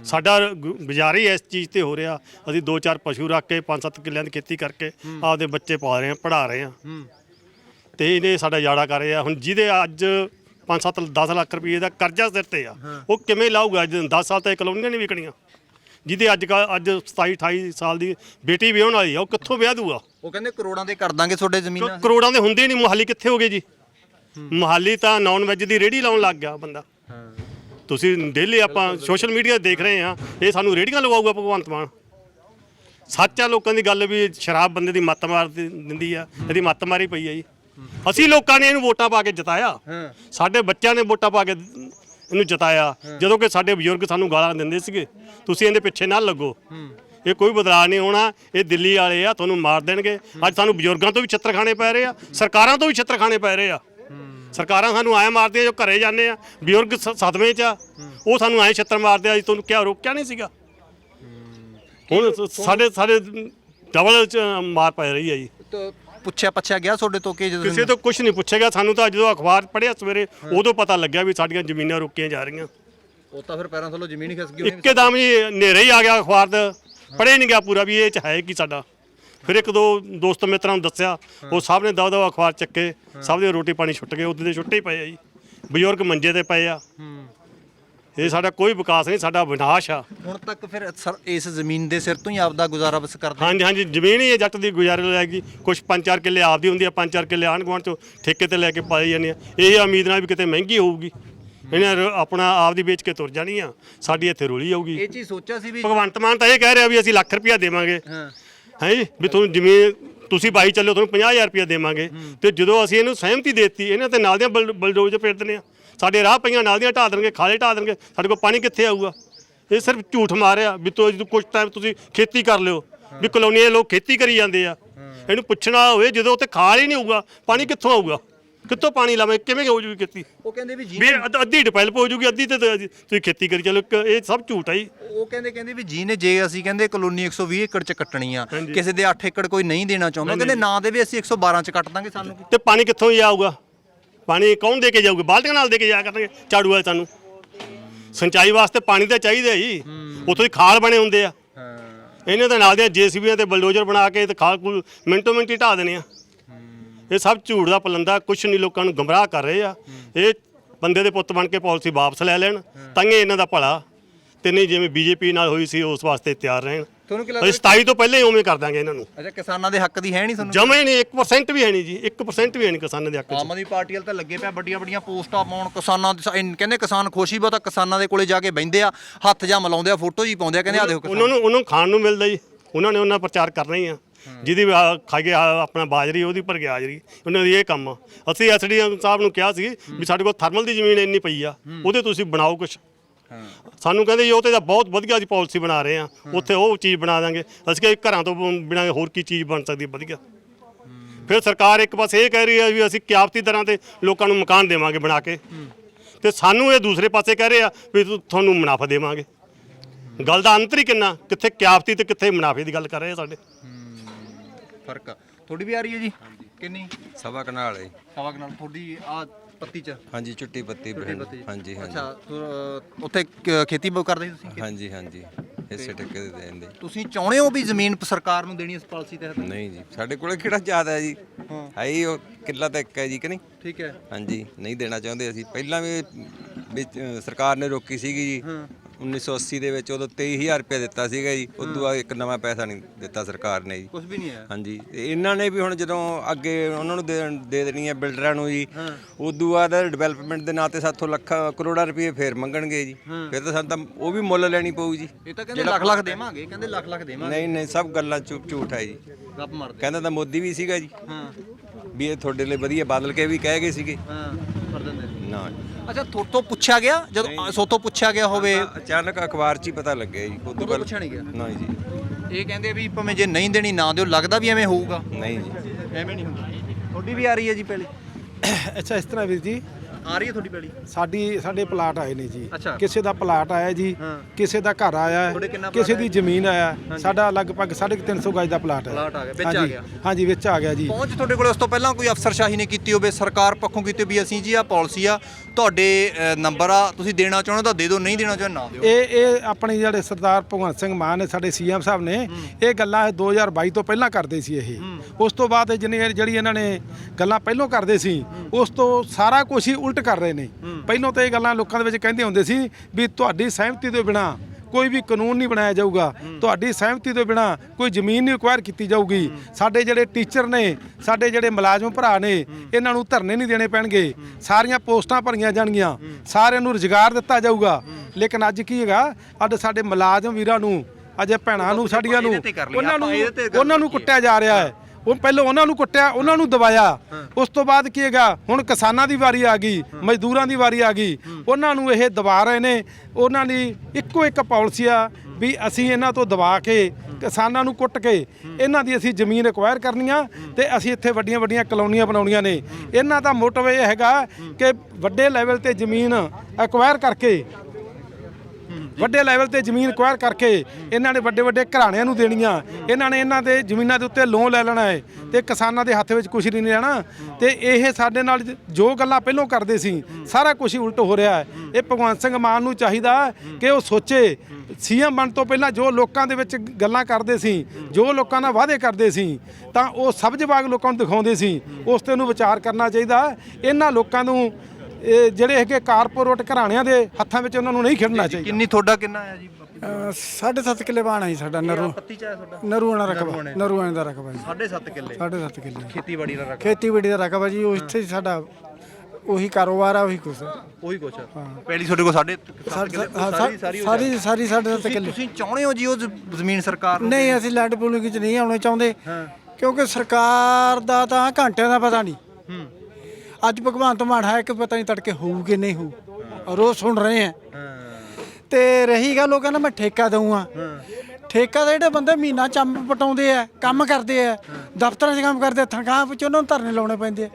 ਸਾਡਾ ਗੁਜ਼ਾਰਾ ਹੀ ਇਸ ਚੀਜ਼ ਤੇ ਹੋ ਰਿਹਾ। ਅਸੀਂ ਦੋ ਚਾਰ ਪਸ਼ੂ ਰੱਖ ਕੇ ਪੰਜ ਸੱਤ ਕਿੱਲਿਆਂ ਦੀ ਖੇਤੀ ਕਰਕੇ ਆਪਦੇ ਬੱਚੇ ਪਾਲ ਰਹੇ ਆ ਪੜ੍ਹਾ ਰਹੇ ਆ ਤੇ ਇਹਨੇ ਸਾਡਾ ਯਾੜਾ ਕਰ ਰਿਹਾ। ਹੁਣ ਜਿਹਦੇ ਅੱਜ 5-7 10 ਲੱਖ ਰੁਪਏ ਦਾ ਕਰਜ਼ਾ ਸਿਰ ਤੇ ਆ ਉਹ ਕਿਵੇਂ ਲਾਊਗਾ? ਜਦੋਂ 10 ਸਾਲ ਤੱਕ ਕਲੋਨੀਆਂ ਨਹੀਂ ਵਿਕਣੀਆਂ। ਜਿਹਦੇ ਅੱਜ ਕੱਲ੍ਹ ਅੱਜ 27 28 ਸਾਲ ਦੀ ਬੇਟੀ ਵਿਆਹਣ ਵਾਲੀ ਆ ਉਹ ਕਿੱਥੋਂ ਵਿਆਹ ਦੂਗਾ ਉਹ ਕਹਿੰਦੇ ਕਰੋੜਾਂ ਦੇ ਕਰ ਦਾਂਗੇ ਤੁਹਾਡੇ ਜ਼ਮੀਨਾਂ ਕਰੋੜਾਂ ਦੇ ਹੁੰਦੇ ਨਹੀਂ ਮੁਹਾਲੀ ਕਿੱਥੇ ਹੋ ਗਏ ਜੀ? ਮੁਹਾਲੀ ਤਾਂ ਨਾਨ ਵੈਜ ਦੀ ਰੇੜੀ ਲਾਉਣ ਲੱਗ ਗਿਆ ਬੰਦਾ। ਤੁਸੀਂ ਡੇਲੀ ਆਪਾਂ ਸੋਸ਼ਲ ਮੀਡੀਆ ਦੇਖ ਰਹੇ ਆ ਇਹ ਸਾਨੂੰ ਰੇੜੀਆਂ ਲਵਾਊਗਾ ਭਗਵੰਤ ਮਾਨ। ਸੱਚ ਆ ਲੋਕਾਂ ਦੀ ਗੱਲ ਵੀ ਸ਼ਰਾਬ ਬੰਦੇ ਦੀ ਮੱਤ ਮਾਰ ਦਿ- ਦਿੰਦੀ ਆ ਇਹਦੀ ਮੱਤ ਮਾਰੀ ਪਈ ਆ ਜੀ। ਅਸੀਂ ਲੋਕਾਂ ਨੇ ਇਹਨੂੰ ਵੋਟਾਂ ਪਾ ਕੇ ਜਿਤਾਇਆ। ਸਾਡੇ ਬੱਚਿਆਂ ਨੇ ਵੋਟਾਂ ਪਾ ਕੇ ਇਹਨੂੰ ਜਿਤਾਇਆ। ਜਦੋਂ ਕਿ ਸਾਡੇ ਬਜ਼ੁਰਗ ਸਾਨੂੰ ਗਾਲਾਂ ਦਿੰਦੇ ਸੀਗੇ ਤੁਸੀਂ ਇਹਦੇ ਪਿੱਛੇ ਨਾ ਲੱਗੋ। ਇਹ ਕੋਈ ਬਦਲਾਅ ਨਹੀਂ ਹੋਣਾ ਇਹ ਦਿੱਲੀ ਵਾਲੇ ਆ ਤੁਹਾਨੂੰ ਮਾਰ ਦੇਣਗੇ। ਅੱਜ ਸਾਨੂੰ ਬਜ਼ੁਰਗਾਂ ਤੋਂ ਵੀ ਛਿੱਤਰ ਖਾਣੇ ਪੈ ਰਹੇ ਆ ਸਰਕਾਰਾਂ ਤੋਂ ਵੀ ਛਿੱਤਰ ਖਾਣੇ ਪੈ ਰਹੇ ਆ। ਸਰਕਾਰਾਂ ਸਾਨੂੰ ਆਇਆ ਮਾਰਦੀਆਂ ਜੋ ਘਰੇ ਜਾਂਦੇ ਆ ਬਜ਼ੁਰਗ ਸਦਮੇ 'ਚ ਆ। ਉਹ ਸਾਨੂੰ ਐ ਛਿੱਤਰ ਮਾਰਦੇ ਆ ਜੀ ਤੁਹਾਨੂੰ ਕਿਹਾ ਰੋਕਿਆ ਨਹੀਂ ਸੀਗਾ। ਹੁਣ ਸਾਡੇ ਸਾਡੇ ਡਬਲ ਮਾਰ ਪੈ ਰਹੀ ਹੈ ਜੀ। ਪੁੱਛਿਆ ਪੱਛਿਆ ਗਿਆ ਤੁਹਾਡੇ ਤੋਂ ਕਿ ਜਦੋਂ ਕਿਸੇ ਤੋਂ ਕੁਝ ਨਹੀਂ ਪੁੱਛੇਗਾ ਸਾਨੂੰ ਤਾਂ ਜਦੋਂ ਅਖਬਾਰ ਪੜ੍ਹਿਆ ਸਵੇਰੇ ਉਦੋਂ ਪਤਾ ਲੱਗਿਆ ਵੀ ਸਾਡੀਆਂ ਜ਼ਮੀਨਾਂ ਰੋਕੀਆਂ ਜਾ ਰਹੀਆਂ। ਉਹ ਤਾਂ ਫਿਰ ਪੈਰਾਂ ਥੱਲੋਂ ਜ਼ਮੀਨ ਹੀ ਖਿਸਕ ਗਈ ਇੱਕਦਮ ਹੀ ਹਨੇਰੇ ਹੀ ਆ ਗਿਆ ਅਖਬਾਰ ਦਾ। ਪੜ੍ਹਿਆ ਨਹੀਂ ਗਿਆ ਪੂਰਾ ਵੀ ਇਹ ਚ ਹੈ ਕੀ ਸਾਡਾ। ਫਿਰ ਇੱਕ ਦੋ ਦੋਸਤ ਮਿੱਤਰਾਂ ਨੂੰ ਦੱਸਿਆ ਉਹ ਸਭ ਨੇ ਦਵਾ ਦਵਾ ਅਖਬਾਰ ਚੱਕੇ ਸਭ ਦੇ ਰੋਟੀ ਪਾਣੀ ਛੁੱਟ ਗਏ ਉਹਦੇ ਦੇ ਛੁੱਟੇ ਹੀ ਪਏ ਆ ਜੀ। ਬਜ਼ੁਰਗ ਮੰਜੇ ਤੇ ਪਏ ਆ। ਇਹ ਸਾਡਾ ਕੋਈ ਵਿਕਾਸ ਨਹੀਂ ਸਾਡਾ ਵਿਨਾਸ਼ ਆ। ਹੁਣ ਤੱਕ ਫਿਰ ਸਰ ਇਸ ਜ਼ਮੀਨ ਦੇ ਸਿਰ ਤੋਂ ਹੀ ਆਪਦਾ ਗੁਜ਼ਾਰਾ ਬਸ ਕਰਦੇ ਹਾਂਜੀ ਹਾਂਜੀ ਜ਼ਮੀਨ ਹੀ ਹੈ ਜੱਟ ਦੀ ਗੁਜ਼ਾਰੇ ਲੈਗੀ ਕੁਝ ਪੰਜ ਚਾਰ ਕਿੱਲੇ ਆਪਦੀ ਹੁੰਦੀ ਆ ਪੰਜ ਚਾਰ ਕਿੱਲੇ ਆਂਢ ਗੁਆਂਢ ਚੋਂ ਠੇਕੇ ਤੇ ਲੈ ਕੇ ਪਾਈ ਜਾਂਦੇ ਆ। ਇਹ ਉਮੀਦ ਨਾਲ ਵੀ ਕਿਤੇ ਮਹਿੰਗੀ ਹੋਊਗੀ। ਇਹਨੇ ਰ- ਆਪਣਾ ਆਪਦੀ ਵੇਚ ਕੇ ਤੁਰ ਜਾਣੀ ਆ। ਸਾਡੀ ਇੱਥੇ ਰੋਲੀ ਆਊਗੀ। ਇਹ ਚੀਜ਼ ਸੋਚਿਆ ਸੀ ਵੀ ਭਗਵੰਤ ਮਾਨ ਤਾਂ ਇਹ ਕਹਿ ਰਿਹਾ ਵੀ ਅਸੀਂ ਲੱਖ ਰੁਪਇਆ ਦੇਵਾਂਗੇ। ਹਾਂ। ਹੈ ਜੀ? ਵੀ ਤੁਹਾਨੂੰ ਜ਼ਮੀਨ ਤੁਸੀਂ ਬਾਈ ਚੱਲੋ ਤੁਹਾਨੂੰ 50000 ਰੁਪਇਆ ਦੇਵਾਂਗੇ। ਤੇ ਜਦੋਂ ਅਸੀਂ ਇਹਨੂੰ ਸਹਿਮਤੀ ਦੇਤੀ ਇਹਨਾਂ ਤੇ ਨਾਲ ਬਲ- ਬਲਡੋਜ਼ਰ ਫੇਰ ਦਿੰਦੇ ਆ। ਸਾਡੇ ਰਾਹ ਪਈਆਂ ਨਾਲ ਦੀਆਂ ਢਾਹ ਦੇਣਗੇ ਖਾਲੇ ਢਾਹ ਦੇਣਗੇ ਸਾਡੇ ਕੋਲ ਪਾਣੀ ਕਿੱਥੇ ਆਊਗਾ? ਇਹ ਸਿਰਫ ਝੂਠ ਮਾਰਿਆ ਵੀ ਤੋ ਜਦੋਂ ਕੁਝ ਟਾਈਮ ਤੁਸੀਂ ਖੇਤੀ ਕਰ ਲਿਓ ਵੀ ਕਲੋਨੀਏ ਲੋਕ ਖੇਤੀ ਕਰੀ ਜਾਂਦੇ ਆ। ਇਹਨੂੰ ਪੁੱਛਣਾ ਹੋਵੇ ਜਦੋਂ ਉੱਥੇ ਖਾਲ ਹੀ ਨਹੀਂ ਹੋਊਗਾ ਪਾਣੀ ਕਿੱਥੋਂ ਆਊਗਾ? ਕਿੱਥੋਂ ਪਾਣੀ ਲਾਵੇਂ ਕਿਵੇਂ ਹੋ ਜੂਗੀ ਖੇਤੀ? ਉਹ ਕਹਿੰਦੇ ਵੀ ਜੀ ਵੀ ਅੱਧ- ਅੱਧੀ ਡਿਵੈਲਪ ਹੋ ਜੂਗੀ ਅੱਧੀ ਤੇ ਤੁਸੀਂ ਖੇਤੀ ਕਰੀ ਚੱਲੋ ਇੱਕ ਇਹ ਸਭ ਝੂਠ ਆ ਜੀ। ਉਹ ਕਹਿੰਦੇ ਕਹਿੰਦੇ ਵੀ ਜੀ ਨੇ ਜੇ ਅਸੀਂ ਕਹਿੰਦੇ ਕਲੋਨੀ 120 ਏਕੜ ਚ ਕੱਟਣੀ ਆ ਹਾਂਜੀ। ਕਿਸੇ ਦੇ 8 ਏਕੜ ਕੋਈ ਨਹੀਂ ਦੇਣਾ ਚਾਹੁੰਦਾ ਕਹਿੰਦੇ ਨਾ ਦੇ ਵੀ ਅਸੀਂ 112 ਚ ਕੱਟ ਦਾਂਗੇ ਸਾਨੂੰ ਕੀ ਤੇ ਪਾਣੀ ਕਿੱਥੋਂ ਹੀ ਆਊਗਾ? ਪਾਣੀ ਕੌਣ ਦੇ ਕੇ ਜਾਊਗਾ? ਬਾਲਟੀਆਂ ਨਾਲ ਦੇ ਕੇ ਜਾਇਆ ਕਰਨਗੇ ਝਾੜੂ ਵਾਲੇ ਸਾਨੂੰ। ਸਿੰਚਾਈ ਵਾਸਤੇ ਪਾਣੀ ਤਾਂ ਚਾਹੀਦਾ ਜੀ। ਉੱਥੋਂ ਦੀ ਖਾਲ ਬਣੇ ਹੁੰਦੇ ਆ। ਇਹਨੇ ਤਾਂ ਨਾਲ ਦੀਆਂ ਜੀਸੀਬੀਆਂ ਤੇ ਬਲਡੋਜ਼ਰ ਬਣਾ ਕੇ ਤੇ ਖਾਲ ਖੂਲ ਮਿੰਟੋ ਮਿੰਟ ਹੀ ਢਾ ਦੇਣੇ ਆ। ਇਹ ਸਭ ਝੂਠ ਦਾ ਪਲੰਦਾ ਕੁਛ ਨਹੀਂ ਲੋਕਾਂ ਨੂੰ ਗਮਰਾਹ ਕਰ ਰਹੇ ਆ। ਇਹ ਬੰਦੇ ਦੇ ਪੁੱਤ ਬਣ ਕੇ ਪਾਲਿਸੀ ਵਾਪਸ ਲੈ ਲੈਣ ਤਾਂਗੇ ਇਹਨਾਂ ਦਾ ਭਲਾ। ਤੇ ਨਹੀਂ ਜਿਵੇਂ ਬੀਜੇਪੀ ਨਾਲ ਹੋਈ ਸੀ ਉਸ ਵਾਸਤੇ ਤਿਆਰ ਰਹਿਣ। ਤੁਹਾਨੂੰ ਕੀ ਅਸੀਂ 27 ਤੋਂ ਪਹਿਲਾਂ ਹੀ ਉਵੇਂ ਕਰ ਦਾਂਗੇ ਇਹਨਾਂ ਨੂੰ। ਅੱਛਾ ਕਿਸਾਨਾਂ ਦੇ ਹੱਕ ਦੀ ਹੈ ਨਹੀਂ ਤੁਹਾਨੂੰ? ਜਮੇ ਨਹੀਂ 1% ਵੀ ਹੈ ਨਹੀਂ ਜੀ 1% ਵੀ ਹੈ ਨਹੀਂ ਕਿਸਾਨਾਂ ਦੇ ਹੱਕ 'ਚ। ਆਮ ਆਦਮੀ ਪਾਰਟੀ ਵਾਲ ਤਾਂ ਲੱਗੇ ਪਿਆ ਵੱਡੀਆਂ ਵੱਡੀਆਂ ਪੋਸਟਾਂ ਪਾਉਣ ਕਿਸਾਨਾਂ ਦੇ ਸ- ਇੰਨ- ਕਹਿੰਦੇ ਕਿਸਾਨ ਖੁਸ਼ੀ ਬਹੁਤ ਆ ਕਿਸਾਨਾਂ ਦੇ ਕੋਲੇ ਜਾ ਕੇ ਬਹਿੰਦੇ ਆ ਹੱਥ ਜਾਂ ਮਲਾਉਂਦੇ ਆ ਫੋਟੋ ਜੀ ਪਾਉਂਦੇ ਆ ਕਹਿੰਦੇ ਆ ਦੇਖੋ ਉਹਨਾਂ ਨੂੰ ਉਹਨਾਂ ਨੂੰ ਖਾਣ ਨੂੰ ਮਿਲਦਾ ਜੀ ਉਹਨਾਂ ਨੇ ਉਹਨਾਂ ਪ੍ਰਚਾਰ ਕਰਨਾ ਹੀ ਆ। ਜਿਹਦੀ ਖਾ ਕੇ ਆਹ ਆਪਣਾ ਬਾਜਰੀ ਉਹਦੀ ਭਰ ਕੇ ਹਾਜ਼ਰੀ ਉਹਨਾਂ ਦੀ ਇਹ ਕੰਮ ਆ। ਅਸੀਂ ਐਸਡੀਐਮ ਸਾਹਿਬ ਨੂੰ ਕਿਹਾ ਸੀ ਵੀ ਸਾਡੇ ਕੋਲ ਥਰਮਲ ਦੀ ਜ਼ਮੀਨ ਇੰਨੀ ਪਈ ਆ ਉਹਦੇ ਤੁਸੀਂ ਬਣਾਓ ਕੁਝ ਸਾਨੂੰ ਕਹਿੰਦੇ ਜੀ ਉਹ ਤੇ ਤਾਂ ਬਹੁਤ ਵਧੀਆ ਜੀ ਪਾਲਿਸੀ ਬਣਾ ਰਹੇ ਆ ਉੱਥੇ ਉਹ ਚੀਜ਼ ਬਣਾ ਦਾਂਗੇ। ਅਸੀਂ ਕਿ ਘਰਾਂ ਤੋਂ ਬਿਨਾਂ ਹੋਰ ਕੀ ਚੀਜ਼ ਬਣ ਸਕਦੀ ਹੈ? ਵਧੀਆ। ਫਿਰ ਸਰਕਾਰ ਇੱਕ ਪਾਸੇ ਇਹ ਕਹਿ ਰਹੀ ਹੈ ਵੀ ਅਸੀਂ ਕਿਆਫਤੀ ਦਰਾਂ ਤੇ ਲੋਕਾਂ ਨੂੰ ਮਕਾਨ ਦੇਵਾਂਗੇ ਬਣਾ ਕੇ। ਤੇ ਸਾਨੂੰ ਇਹ ਦੂਸਰੇ ਪਾਸੇ ਕਹਿ ਰਹੇ ਆ ਵੀ ਤੁਹਾਨੂੰ ਮੁਨਾਫਾ ਦੇਵਾਂਗੇ। ਗੱਲ ਦਾ ਅੰਤਰ ਹੀ ਕਿੰਨਾ? ਕਿੱਥੇ ਕਿਆਫਤੀ ਤੇ ਕਿੱਥੇ ਮੁਨਾਫੇ ਦੀ ਗੱਲ ਕਰ ਰਹੇ ਆ ਸਾਡੇ? ਫ਼ਰਕ ਆ। ਤੁਹਾਡੀ ਵੀ ਆ ਰਹੀ ਹੈ ਜੀ? ਕਿੰਨੀ? ਸਵਾ ਕਨਾਲ ਹੈ ਸਵਾ ਨਾਲ। ਤੁਹਾਡੀ ਆ ਪੱਤੀ ਚ? ਹਾਂਜੀ ਚੁੱਟੀ ਪੱਤੀ। ਹਾਂਜੀ ਹਾਂਜੀ। ਅੱਛਾ ਉੱਥੇ ਕ- ਖੇਤੀ ਬ ਕਰਦੇ ਸੀ ਤੁਸੀਂ? ਹਾਂਜੀ ਹਾਂਜੀ। ਇਸੇ ਟੱਕੇ ਦੇ। ਦਿੰਦੇ ਤੁਸੀਂ ਚਾਹੁੰਦੇ ਹੋ ਵੀ ਜ਼ਮੀਨ ਸਰਕਾਰ ਨੂੰ ਦੇਣੀ ਇਸ ਪਾਲਿਸੀ ਤਹਿਤ? ਨਹੀਂ ਜੀ ਸਾਡੇ ਕੋਲੇ ਕਿਹੜਾ ਜ਼ਿਆਦਾ ਹੈ ਜੀ? ਹੈ। ਹੀ ਉਹ ਕਿੱਲਾ ਤਾਂ ਇੱਕ ਹੈ ਜੀ ਕਿ ਨਹੀਂ? ਠੀਕ ਹੈ। ਹਾਂਜੀ ਨਹੀਂ ਦੇਣਾ ਚਾਹੁੰਦੇ ਅਸੀਂ। ਪਹਿਲਾਂ ਵੀ ਵਿੱਚ ਅ, ਸਰਕਾਰ ਨੇ ਰੋਕੀ ਸੀਗੀ ਜੀ। 1980 ਦੇ ਵਿੱਚ ਉਦੋਂ 23000 ਰੁਪਏ ਦਿੱਤਾ ਸੀਗਾ ਜੀ। ਉਦੋਂ ਬਾਅਦ ਇੱਕ ਨਵਾਂ ਪੈਸਾ ਨਹੀਂ ਦਿੱਤਾ ਸਰਕਾਰ ਨੇ ਜੀ। ਕੁਝ ਵੀ ਨਹੀਂ ਹੈ ਹਾਂਜੀ ਤੇ ਇਹਨਾਂ ਨੇ ਵੀ ਹੁਣ ਜਦੋਂ ਅੱਗੇ ਉਹਨਾਂ ਨੂੰ ਦੇ ਦੇ ਦੇਣੀ ਹੈ ਬਿਲਡਰਾਂ ਨੂੰ ਜੀ ਉਦੋਂ ਬਾਅਦ ਡਿਵੈਲਪਮੈਂਟ ਦੇ ਨਾਂ ਤੇ ਸਾਥੋਂ ਲੱਖਾਂ ਕਰੋੜਾਂ ਰੁਪਏ ਫੇਰ ਮੰਗਣਗੇ ਜੀ। ਫਿਰ ਤਾਂ ਸਾਨੂੰ ਤਾਂ ਉਹ ਵੀ ਮੁੱਲ ਲੈਣੀ ਪਊ ਜੀ। ਇਹ ਤਾਂ ਕਹਿੰਦੇ ਲੱਖ ਲੱਖ ਦੇਵਾਂਗੇ ਕਹਿੰਦੇ ਲੱਖ ਲੱਖ ਦੇਵਾਂਗੇ। ਨਹੀਂ ਨਹੀਂ ਸਭ ਗੱਲਾਂ ਝੂਠ ਝੂਠ ਹੈ ਜੀ। ਰੱਬ ਮਰਦੇ। ਕਹਿੰਦਾ ਤਾਂ ਮੋਦੀ ਵੀ ਸੀਗਾ ਜੀ। ਹਾਂ। ਵੀ ਇਹ ਤੁਹਾਡੇ ਲਈ ਵਧੀਆ ਬਦਲ ਕੇ ਵੀ ਕਹਿ ਗਏ ਸੀਗੇ। ਹਾਂ ਕਰ ਦਿੰਦੇ ਨਾ। ਅੱਛਾ ਤੁਹਾਡੇ ਤੋਂ ਪੁੱਛਿਆ ਗਿਆ? ਜਦੋਂ ਸੋਤੋਂ ਪੁੱਛਿਆ ਗਿਆ ਹੋਵੇ। ਅਚਾਨਕ ਅਖਬਾਰ 'ਚ ਹੀ ਪਤਾ ਲੱਗਿਆ ਜੀ ਉਦੋਂ ਉਦੋਂ ਪੁੱਛਿਆ ਨਹੀਂ ਗਿਆ? ਨਹੀਂ ਜੀ। ਇਹ ਕਹਿੰਦੇ ਵੀ ਭਾਵੇਂ ਜੇ ਨਹੀਂ ਦੇਣੀ ਨਾ ਦਿਓ ਲੱਗਦਾ ਵੀ ਐਵੇਂ ਹੋਊਗਾ। ਨਹੀਂ ਜੀ। ਐਵੇਂ ਨਹੀਂ ਹੁੰਦਾ। ਤੁਹਾਡੀ ਵੀ ਆ ਰਹੀ ਹੈ ਜੀ ਪਹਿਲੀ। ਅੱਛਾ ਇਸ ਤਰ੍ਹਾਂ ਵੀਰ ਜੀ ਆ ਰਹੀ ਹੈ ਤੁਹਾਡੀ ਪਹਿਲੀ ਸਾਡੀ ਸਾਡੇ ਪਲਾਟ ਆਏ ਨੇ ਜੀ। ਅੱਛਾ। ਕਿਸੇ ਦਾ ਪਲਾਟ ਆਇਆ ਜੀ ਹਾਂ। ਕਿਸੇ ਦਾ ਘਰ ਆਇਆ ਤੁਹਾਡੇ ਹੈ, ਕਿੰਨਾ ਪਲਾਟ ਕਿਸੇ ਦੀ? ਜ਼ਮੀਨ ਆਇਆ ਸਾਡਾ ਲਗਭਗ 350 ਗਜ ਦਾ ਪਲਾਟ ਹੈ। ਪਲਾਟ ਆ ਗਿਆ, ਵਿੱਚ ਆ ਹਾਂਜੀ, ਗਿਆ। ਹਾਂਜੀ ਵਿੱਚ ਆ ਗਿਆ ਜੀ। ਪਹੁੰਚ ਤੁਹਾਡੇ ਕੋਲ ਉਸ ਤੋਂ ਪਹਿਲਾਂ ਕੋਈ ਅਫਸਰਸ਼ਾਹੀ ਨੇ ਕੀਤੀ ਹੋਵੇ ਸਰਕਾਰ ਪੱਖੋਂ ਕੀਤੀ ਵੀ ਅਸੀਂ ਜੀ ਆ ਪਾਲਿਸੀ ਆ ਤੁਹਾਡੇ ਅ, ਨੰਬਰ ਆ ਤੁਸੀਂ ਦੇਣਾ ਚਾਹੁੰਦੇ ਤਾਂ ਦੇ ਦਿਓ ਨਹੀਂ ਦੇਣਾ ਚਾਹੁੰਦੇ ਨਾ ਦਿਓ। ਇਹ ਇਹ ਆਪਣੇ ਜਿਹੜੇ ਸਰਦਾਰ ਭਗਵੰਤ ਸਿੰਘ ਮਾਨ ਨੇ ਸਾਡੇ ਸੀਐਮ ਸਾਹਿਬ ਨੇ ਇਹ ਗੱਲਾਂ ਇਹ 2022 ਤੋਂ ਪਹਿਲਾਂ ਕਰਦੇ ਸੀ ਇਹ। ਉਸ ਤੋਂ ਬਾਅਦ ਇਹ ਜਿੰਨੀ ਜਿਹੜੀ ਇਹਨਾਂ ਨੇ ਗੱਲਾਂ ਪਹਿਲਾਂ ਕਰਦੇ ਸੀ ਉਸ ਤੋਂ ਸਾਰਾ ਕੁਝ ਹੀ ਉਲਟ ਕਰ ਰਹੇ ਨੇ। ਪਹਿਲਾਂ ਤਾਂ ਇਹ ਗੱਲਾਂ ਲੋਕਾਂ ਦੇ ਵਿੱਚ ਕਹਿੰਦੇ ਹੁੰਦੇ ਸੀ ਵੀ ਤੁਹਾਡੀ ਸਹਿਮਤੀ ਤੋਂ ਬਿਨਾ ਕੋਈ ਵੀ ਕਾਨੂੰਨ ਨਹੀਂ ਬਣਾਇਆ ਜਾਊਗਾ। ਤੁਹਾਡੀ ਸਹਿਮਤੀ ਤੋਂ ਬਿਨਾ ਕੋਈ ਜ਼ਮੀਨ ਨਹੀਂ ਅਕਵਾਇਰ ਕੀਤੀ ਜਾਊਗੀ। ਸਾਡੇ ਜਿਹੜੇ ਟੀਚਰ ਨੇ ਸਾਡੇ ਜਿਹੜੇ ਮੁਲਾਜ਼ਮ ਭਰਾ ਨੇ ਇਹਨਾਂ ਨੂੰ ਧਰਨੇ ਨਹੀਂ ਦੇਣੇ ਪੈਣਗੇ। ਸਾਰੀਆਂ ਪੋਸਟਾਂ ਭਰੀਆਂ ਜਾਣਗੀਆਂ। ਸਾਰਿਆਂ ਨੂੰ ਰੁਜ਼ਗਾਰ ਦਿੱਤਾ ਜਾਊਗਾ। ਲੇਕਿਨ ਅੱਜ ਕੀ ਹੈਗਾ? ਅੱਜ ਸਾਡੇ ਮੁਲਾਜ਼ਮ ਵੀਰਾਂ ਨੂੰ ਅਜੇ ਭੈਣਾਂ ਨੂੰ ਸਾਡੀਆਂ ਨੂੰ ਉਹਨਾਂ ਨੂੰ ਉਹਨਾਂ ਨੂੰ ਕੁੱਟਿਆ ਜਾ ਰਿਹਾ ਹੈ। ਉਹ ਪਹਿਲਾਂ ਉਹਨਾਂ ਨੂੰ ਕੁੱਟਿਆ ਉਹਨਾਂ ਨੂੰ ਦਬਾਇਆ ਉਸ ਤੋਂ ਬਾਅਦ ਕੀ ਹੈਗਾ? ਹੁਣ ਕਿਸਾਨਾਂ ਦੀ ਵਾਰੀ ਆ ਗਈ ਮਜ਼ਦੂਰਾਂ ਦੀ ਵਾਰੀ ਆ ਗਈ। ਉਹਨਾਂ ਨੂੰ ਇਹ ਦਬਾ ਰਹੇ ਨੇ। ਉਹਨਾਂ ਦੀ ਇੱਕੋ ਇੱਕ ਪਾਲਿਸੀ ਆ ਵੀ ਅਸੀਂ ਇਹਨਾਂ ਤੋਂ ਦਬਾ ਕੇ ਕਿਸਾਨਾਂ ਨੂੰ ਕੁੱਟ ਕੇ ਇਹਨਾਂ ਦੀ ਅਸੀਂ ਜ਼ਮੀਨ ਐਕਵਾਇਰ ਕਰਨੀਆਂ ਤੇ ਅਸੀਂ ਇੱਥੇ ਵੱਡੀਆਂ ਵੱਡੀਆਂ ਕਲੋਨੀਆਂ ਬਣਾਉਣੀਆਂ ਨੇ। ਇਹਨਾਂ ਦਾ ਮੋਟਿਵ ਇਹ ਹੈਗਾ ਕਿ ਵੱਡੇ ਲੈਵਲ ਤੇ ਜ਼ਮੀਨ ਐਕਵਾਇਰ ਕਰਕੇ ਵੱਡੇ ਲੈਵਲ ਤੇ ਜ਼ਮੀਨ ਐਕਵਾਇਰ ਕਰਕੇ ਇਹਨਾਂ ਨੇ ਵੱਡੇ ਵੱਡੇ ਘਰਾਣਿਆਂ ਨੂੰ ਦੇਣੀਆਂ। ਇਹਨਾਂ ਨੇ ਇਹਨਾਂ ਦੇ ਜ਼ਮੀਨਾਂ ਦੇ ਉੱਤੇ ਲੋਨ ਲੈ ਲੈਣਾ ਹੈ ਤੇ ਕਿਸਾਨਾਂ ਦੇ ਹੱਥ ਵਿੱਚ ਕੁਝ ਨਹੀਂ ਰਹਿਣਾ। ਤੇ ਇਹ ਸਾਡੇ ਨਾਲ ਜੋ ਗੱਲਾਂ ਪਹਿਲਾਂ ਕਰਦੇ ਸੀ, ਸਾਰਾ ਕੁਝ ਉਲਟ ਹੋ ਰਿਹਾ ਹੈ। ਇਹ ਭਗਵੰਤ ਸਿੰਘ ਮਾਨ ਨੂੰ ਚਾਹੀਦਾ ਕਿ ਉਹ ਸੋਚੇ। ਸੀਐਮ ਬਣ ਤੋਂ ਪਹਿਲਾਂ ਜੋ ਲੋਕਾਂ ਦੇ ਵਿੱਚ ਗੱਲਾਂ ਕਰਦੇ ਸੀ, ਜੋ ਲੋਕਾਂ ਨਾਲ ਵਾਅਦੇ ਕਰਦੇ ਸੀ, ਤਾਂ ਉਹ ਸਬਜ਼ ਬਾਗ ਲੋਕਾਂ ਨੂੰ ਦਿਖਾਉਂਦੇ ਸੀ। ਉਸ ਤੇ ਉਹਨੂੰ ਵਿਚਾਰ ਕਰਨਾ ਚਾਹੀਦਾ। ਇਹਨਾਂ ਲੋਕਾਂ ਨੂੰ ਇਹ ਜਿਹੜੇ ਹੈਗੇ ਕਾਰਪੋਰੇਟ ਘਰਾਣਿਆਂ ਦੇ ਹੱਥਾਂ ਵਿੱਚ ਉਹਨਾਂ ਨੂੰ ਨਹੀਂ ਖੇਡਣਾ ਚਾਹੀਦਾ। ਕਿੰਨੀ ਤੁਹਾਡਾ ਕਿੰਨਾ ਆਇਆ ਜੀ? ਅਹ ਸਾਢੇ ਸੱਤ ਕਿੱਲੇ ਬਾਣਾ ਜੀ ਸਾਡਾ ਨਰੂ ਪੱਤੀ ਚਾਹ ਤੁਹਾਡਾ? ਨਰੂਆਣਾ ਰਕਬਾ ਨਰੂਆਣੇ ਦਾ ਰਕਬਾ ਜੀ। 7.5 ਕਿੱਲੇ। ਸਾਢੇ ਸੱਤ ਕਿੱਲੇ। ਖੇਤੀਬਾੜੀ ਦਾ ਰੱਖ ਖੇਤੀਬਾੜੀ ਦਾ ਰਕਬਾ ਜੀ ਉਹ ਇੱਥੇ ਹੀ ਸਾਡਾ ਉਹੀ ਕਾਰੋਬਾਰ ਆ ਉਹੀ ਕੁਛ ਉਹੀ ਕੁਛ ਪਹਿਲੀ ਤੁਹਾਡੇ ਕੋਲ ਸਾਡੇ ਸਾਰੀ ਸਾਰੀ ਸਾਰੀ ਸਾਢੇ ਸੱਤ ਕਿੱਲੇ। ਤੁਸੀਂ ਚਾਹੁੰਦੇ ਹੋ ਜੀ ਉਹ ਜ਼- ਜ਼ਮੀਨ ਸਰਕਾਰ ਨੂੰ ਨਹੀਂ ਅਸੀਂ ਲੈਂਡ ਪੂਲਿੰਗ 'ਚ ਨਹੀਂ ਆਉਣਾ ਚਾਹੁੰਦੇ। ਕਿਉਂਕਿ ਸਰਕਾਰ ਦਾ ਤਾਂ ਘੰਟਿਆਂ ਦਾ ਪਤਾ ਨਹੀਂ। ਅੱਜ ਭਗਵੰਤ ਮਾਨ ਹੈ ਕਿ ਪਤਾ ਨਹੀਂ ਤੜਕੇ ਹੋਊ ਕਿ ਨਹੀਂ ਹੋਊ। ਰੋਜ਼ ਸੁਣ ਰਹੇ ਆ ਤੇ ਰਹੀ ਗੱਲ ਉਹ ਕਹਿੰਦਾ ਮੈਂ ਠੇਕਾ ਦਊਂਗਾ। ਠੇਕਾ ਦੇ ਜਿਹੜੇ ਬੰਦੇ ਮਹੀਨਾ ਚੰਮ ਪਟਾਉਂਦੇ ਆ, ਕੰਮ ਕਰਦੇ ਆ, ਦਫ਼ਤਰਾਂ 'ਚ ਕੰਮ ਕਰਦੇ ਆ, ਤਨਖਾਹ ਵਿੱਚ ਉਹਨਾਂ ਨੂੰ ਧਰਨੇ ਲਾਉਣੇ ਪੈਂਦੇ ਆ।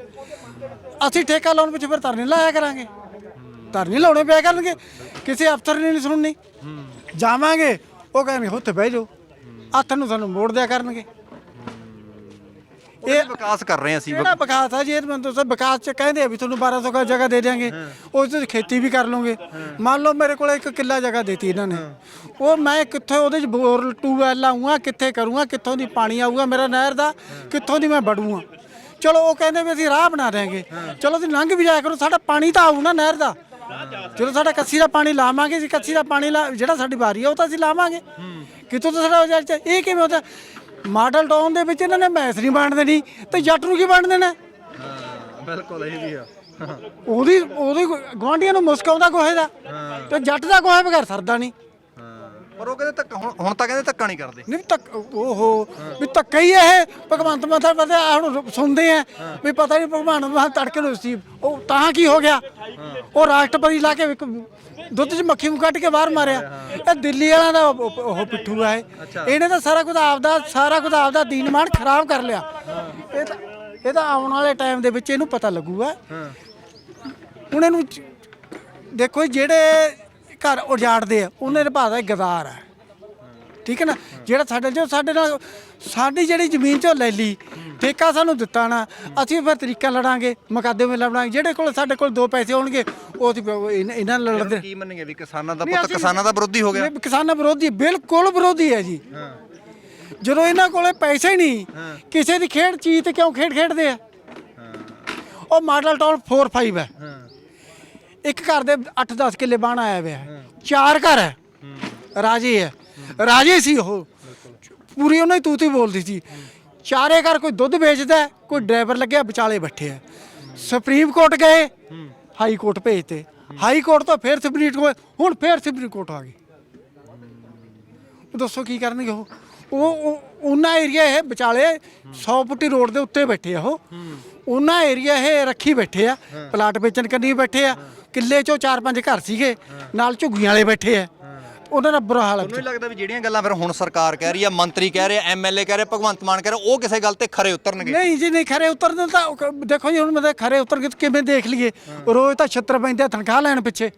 ਅਸੀਂ ਠੇਕਾ ਲਾਉਣ ਵਿੱਚ ਫਿਰ ਧਰਨੇ ਲਾਇਆ ਕਰਾਂਗੇ। ਧਰਨੇ ਲਾਉਣੇ ਪਿਆ ਕਰਨਗੇ। ਕਿਸੇ ਅਫਸਰ ਨੇ ਨਹੀਂ ਸੁਣਨੀ। ਜਾਵਾਂਗੇ। ਉਹ ਕਹਿੰਦੇ ਉੱਥੇ ਬਹਿ ਜਾਓ। ਹੱਥ ਨੂੰ ਸਾਨੂੰ ਮੋੜ ਦਿਆ ਕਰਨਗੇ। ਇਹ ਵਿਕਾਸ ਕਰ ਰਹੇ ਹਾਂ ਅਸੀਂ। ਕਿਹੜਾ ਵਿਕਾਸ ਆ? ਜੀ ਇਹ ਮੈਨੂੰ ਦੱਸੋ ਵਿਕਾਸ ਚ ਕਹਿੰਦੇ ਆ ਵੀ ਤੁਹਾਨੂੰ 1200 ਗਜ ਜਗ੍ਹਾ ਦੇ ਦਿਆਂਗੇ। ਉਸ ਤੇ ਖੇਤੀ ਵੀ ਕਰ ਲਓਗੇ ਮੰਨ ਲਓ ਮੇਰੇ ਕੋਲ ਇੱਕ ਕਿੱਲਾ ਜਗ੍ਹਾ ਦੇਤੀ ਇਹਨਾਂ ਨੇ। ਉਹ ਮੈਂ ਕਿੱਥੇ ਉਹਦੇ ਚ ਬੋਰ ਟੂਬਵੈਲ ਲਾਉਂਗਾ ਕਿੱਥੇ ਕਰੂੰਗਾ ਕਿੱਥੋਂ ਦੀ ਪਾਣੀ ਆਊਗਾ ਮੇਰਾ ਨਹਿਰ ਦਾ ਕਿੱਥੋਂ ਦੀ ਮੈਂ ਵੜੂੰਗਾ। ਚਲੋ ਉਹ ਕਹਿੰਦੇ ਵੀ ਅਸੀਂ ਰਾਹ ਬਣਾ ਦੇਾਂਗੇ ਚਲੋ ਤੁਸੀਂ ਲੰਘ ਵੀ ਜਾਇਆ ਕਰੋ ਸਾਡਾ ਪਾਣੀ ਤਾਂ ਆਊ ਨਾ ਨਹਿਰ ਦਾ। ਜਦੋਂ ਸਾਡਾ ਕੱਸੀ ਦਾ ਪਾਣੀ ਲਾਵਾਂਗੇ ਜੀ ਕੱਸੀ ਦਾ ਪਾਣੀ ਜਿਹੜਾ ਸਾਡੀ ਵਾਰੀ ਆ ਉਹ ਤਾਂ ਅਸੀਂ ਲਾਵਾਂਗੇ। ਕਿਤੋਂ ਤਾਂ ਸਾਡਾ ਇਹ ਕਿਵੇਂ ਹੁੰਦਾ? ਮਾਡਲ ਟਾਊਨ ਦੇ ਵਿੱਚ ਇਹਨਾਂ ਨੇ ਮੈਸ ਨਹੀਂ ਵੰਡ ਦੇਣੀ ਤੇ ਜੱਟ ਨੂੰ ਕੀ ਵੰਡ ਦੇਣਾ? ਬਿਲਕੁਲ ਇਹ ਵੀ ਆ। ਉਹਦੀ ਉਹਦੀ ਗਵਾਂਢੀਆਂ ਨੂੰ ਮੁਸਕ ਆਉਂਦਾ ਗੋਹੇ ਦਾ ਤੇ ਜੱਟ ਦਾ ਗੋਹੇ ਬਗੈਰ ਸਰਦਾ ਨਹੀਂ। ਪਰ ਉਹ ਕਹਿੰਦੇ ਧੱਕਾ ਹੁਣ ਹੁਣ ਤਾਂ ਕਹਿੰਦੇ ਧੱਕਾ ਨਹੀਂ ਕਰਦੇ। ਨਹੀਂ ਤੱਕ ਓਹੋ ਵੀ ਧੱਕਾ ਹੀ ਇਹ। ਭਗਵੰਤ ਮਾਤਾ ਪਤਾ ਹੁਣ ਸੁਣਦੇ ਆ ਵੀ ਪਤਾ ਨਹੀਂ ਭਗਵਾਨ ਮਾਨ ਤੜਕੇ ਨੂੰ ਸੀ। ਉਹ ਤਾਂ ਕੀ ਹੋ ਗਿਆ? ਉਹ ਰਾਸ਼ਟਰਪਤੀ ਲਾ ਕੇ ਇੱਕ ਦੁੱਧ 'ਚ ਮੱਖੀ ਨੂੰ ਕੱਢ ਕੇ ਬਾਹਰ ਮਾਰਿਆ। ਇਹ ਦਿੱਲੀ ਵਾਲਿਆਂ ਦਾ ਉਹ ਉਹ ਪਿੱਠੂ ਆ ਇਹ। ਇਹਨੇ ਤਾਂ ਸਾਰਾ ਕੁਝ ਆਪਦਾ ਸਾਰਾ ਕੁਝ ਆਪਦਾ ਦੀਨਮਾਨ ਖਰਾਬ ਕਰ ਲਿਆ। ਇਹ ਤਾਂ ਇਹ ਤਾਂ ਆਉਣ ਵਾਲੇ ਟਾਈਮ ਦੇ ਵਿੱਚ ਇਹਨੂੰ ਪਤਾ ਲੱਗੂਗਾ। ਹੁਣ ਇਹਨੂੰ ਚ- ਦੇਖੋ ਜੀ, ਜਿਹੜੇ ਘਰ ਉਜਾੜਦੇ ਆ ਉਹਨਾਂ ਦੇ ਭਾਅ ਦਾ ਗਦਾਰ ਆ। ਠੀਕ ਹੈ ਨਾ? ਜਿਹੜਾ ਸਾਡੇ ਜੋ ਸਾਡੇ ਨਾਲ ਸਾਡੀ ਜਿਹੜੀ ਜ਼ਮੀਨ ਚੋਂ ਲੈ ਲਈ ਠੇਕਾ ਸਾਨੂੰ ਦਿੱਤਾ ਨਾ ਅਸੀਂ ਫਿਰ ਤਰੀਕਾ ਲੜਾਂਗੇ ਮੁਕੱਦਮੇ ਲੜਾਂਗੇ। ਜਿਹੜੇ ਕੋਲ ਸਾਡੇ ਕੋਲ ਦੋ ਪੈਸੇ ਹੋਣਗੇ ਉਹ ਅਸੀਂ ਇਹਨਾਂ ਨਾਲ ਲੜਦੇ ਕੀ ਮੰਨਗੇ ਵੀ ਕਿਸਾਨਾਂ ਦਾ ਪੁੱਤ ਕਿਸਾਨਾਂ ਦਾ ਵਿਰੋਧੀ ਹੋ ਗਿਆ? ਕਿਸਾਨਾਂ ਵਿਰੋਧੀ ਬਿਲਕੁਲ ਵਿਰੋਧੀ ਹੈ ਜੀ। ਜਦੋਂ ਇਹਨਾਂ ਕੋਲੇ ਪੈਸੇ ਹੀ। ਨਹੀਂ ਕਿਸੇ ਦੀ ਖੇਡ ਚੀਜ਼ ਤੇ ਕਿਉਂ ਖੇਡ ਖੇਡਦੇ ਆ ਉਹ ਮਾਡਲ ਟਾਊਨ 4 5 ਹੈ। ਇੱਕ ਘਰ ਦੇ 8-10 ਕਿੱਲੇ ਬਾਣ ਆਇਆ ਹੋਇਆ ਹੈ। ਚਾਰ ਘਰ ਹੈ। ਰਾਜੇ ਹੈ। ਰਾਜੇ ਸੀ ਉਹ। ਪੂਰੀ ਉਹਨਾਂ ਤੂਤੀ ਬੋਲਦੀ ਸੀ। ਚਾਰੇ ਘਰ ਕੋਈ ਦੁੱਧ ਵੇਚਦਾ ਹੈ, ਕੋਈ ਡਰਾਈਵਰ ਲੱਗਿਆ ਵਿਚਾਲੇ ਬੈਠੇ ਆ ਸੁਪਰੀਮ ਕੋਰਟ ਗਏ। ਹਾਈ ਕੋਰਟ ਭੇਜਤੇ। ਹਾਈ ਕੋਰਟ ਤੋਂ ਫਿਰ ਸੁਪਰੀਮ ਕੋਰਟ ਹੁਣ ਫਿਰ ਸੁਪਰੀਮ ਕੋਰਟ ਆ ਗਈ ਦੱਸੋ ਕੀ ਕਰਨਗੇ ਉਹ? ਉਹ ਉਹ- ਉਹਨਾਂ ਏਰੀਆ ਇਹ ਵਿਚਾਲੇ 100 ਫੁੱਟੀ ਰੋਡ ਦੇ ਉੱਤੇ ਬੈਠੇ ਆ ਉਹ। ਉਹਨਾਂ ਏਰੀਆ ਇਹ ਰੱਖੀ ਬੈਠੇ ਆ। ਪਲਾਟ ਵੇਚਣ ਕੰਨੀ ਬੈਠੇ ਆ। ਕਿੱਲੇ ਚੋਂ ਚਾਰ ਪੰਜ ਘਰ ਸੀਗੇ ਨਾਲ ਝੁੱਗੀਆਂ ਵਾਲੇ ਬੈਠੇ ਆ। ਉਹਨਾਂ ਦਾ ਬੁਰਾ ਹਾਲ ਹੈ ਨਹੀਂ ਲੱਗਦਾ ਵੀ ਜਿਹੜੀਆਂ ਗੱਲਾਂ ਫਿਰ ਹੁਣ ਸਰਕਾਰ ਕਹਿ ਰਹੀ ਆ ਮੰਤਰੀ ਕਹਿ ਰਹੇ ਐਮਐਲਏ ਕਹਿ ਰਹੇ ਭਗਵੰਤ ਮਾਨ ਕਹਿ ਰਹੇ ਉਹ ਕਿਸੇ ਗੱਲ ਤੇ ਖਰੇ ਉਤਰਨਗੇ। ਨਹੀਂ ਜੀ ਨਹੀਂ ਖਰੇ ਉਤਰਨ ਤਾਂ ਦੇਖੋ ਜੀ ਹੁਣ ਮੈਂ ਖਰੇ ਉਤਰ ਕੇ ਕਿਵੇਂ ਦੇਖ ਲਈਏ? ਰੋਜ਼ ਤਾਂ ਛੱਤਰ ਪੈਂਦੇ ਆ ਤਨਖਾਹ ਲੈਣ ਪਿੱਛੇ।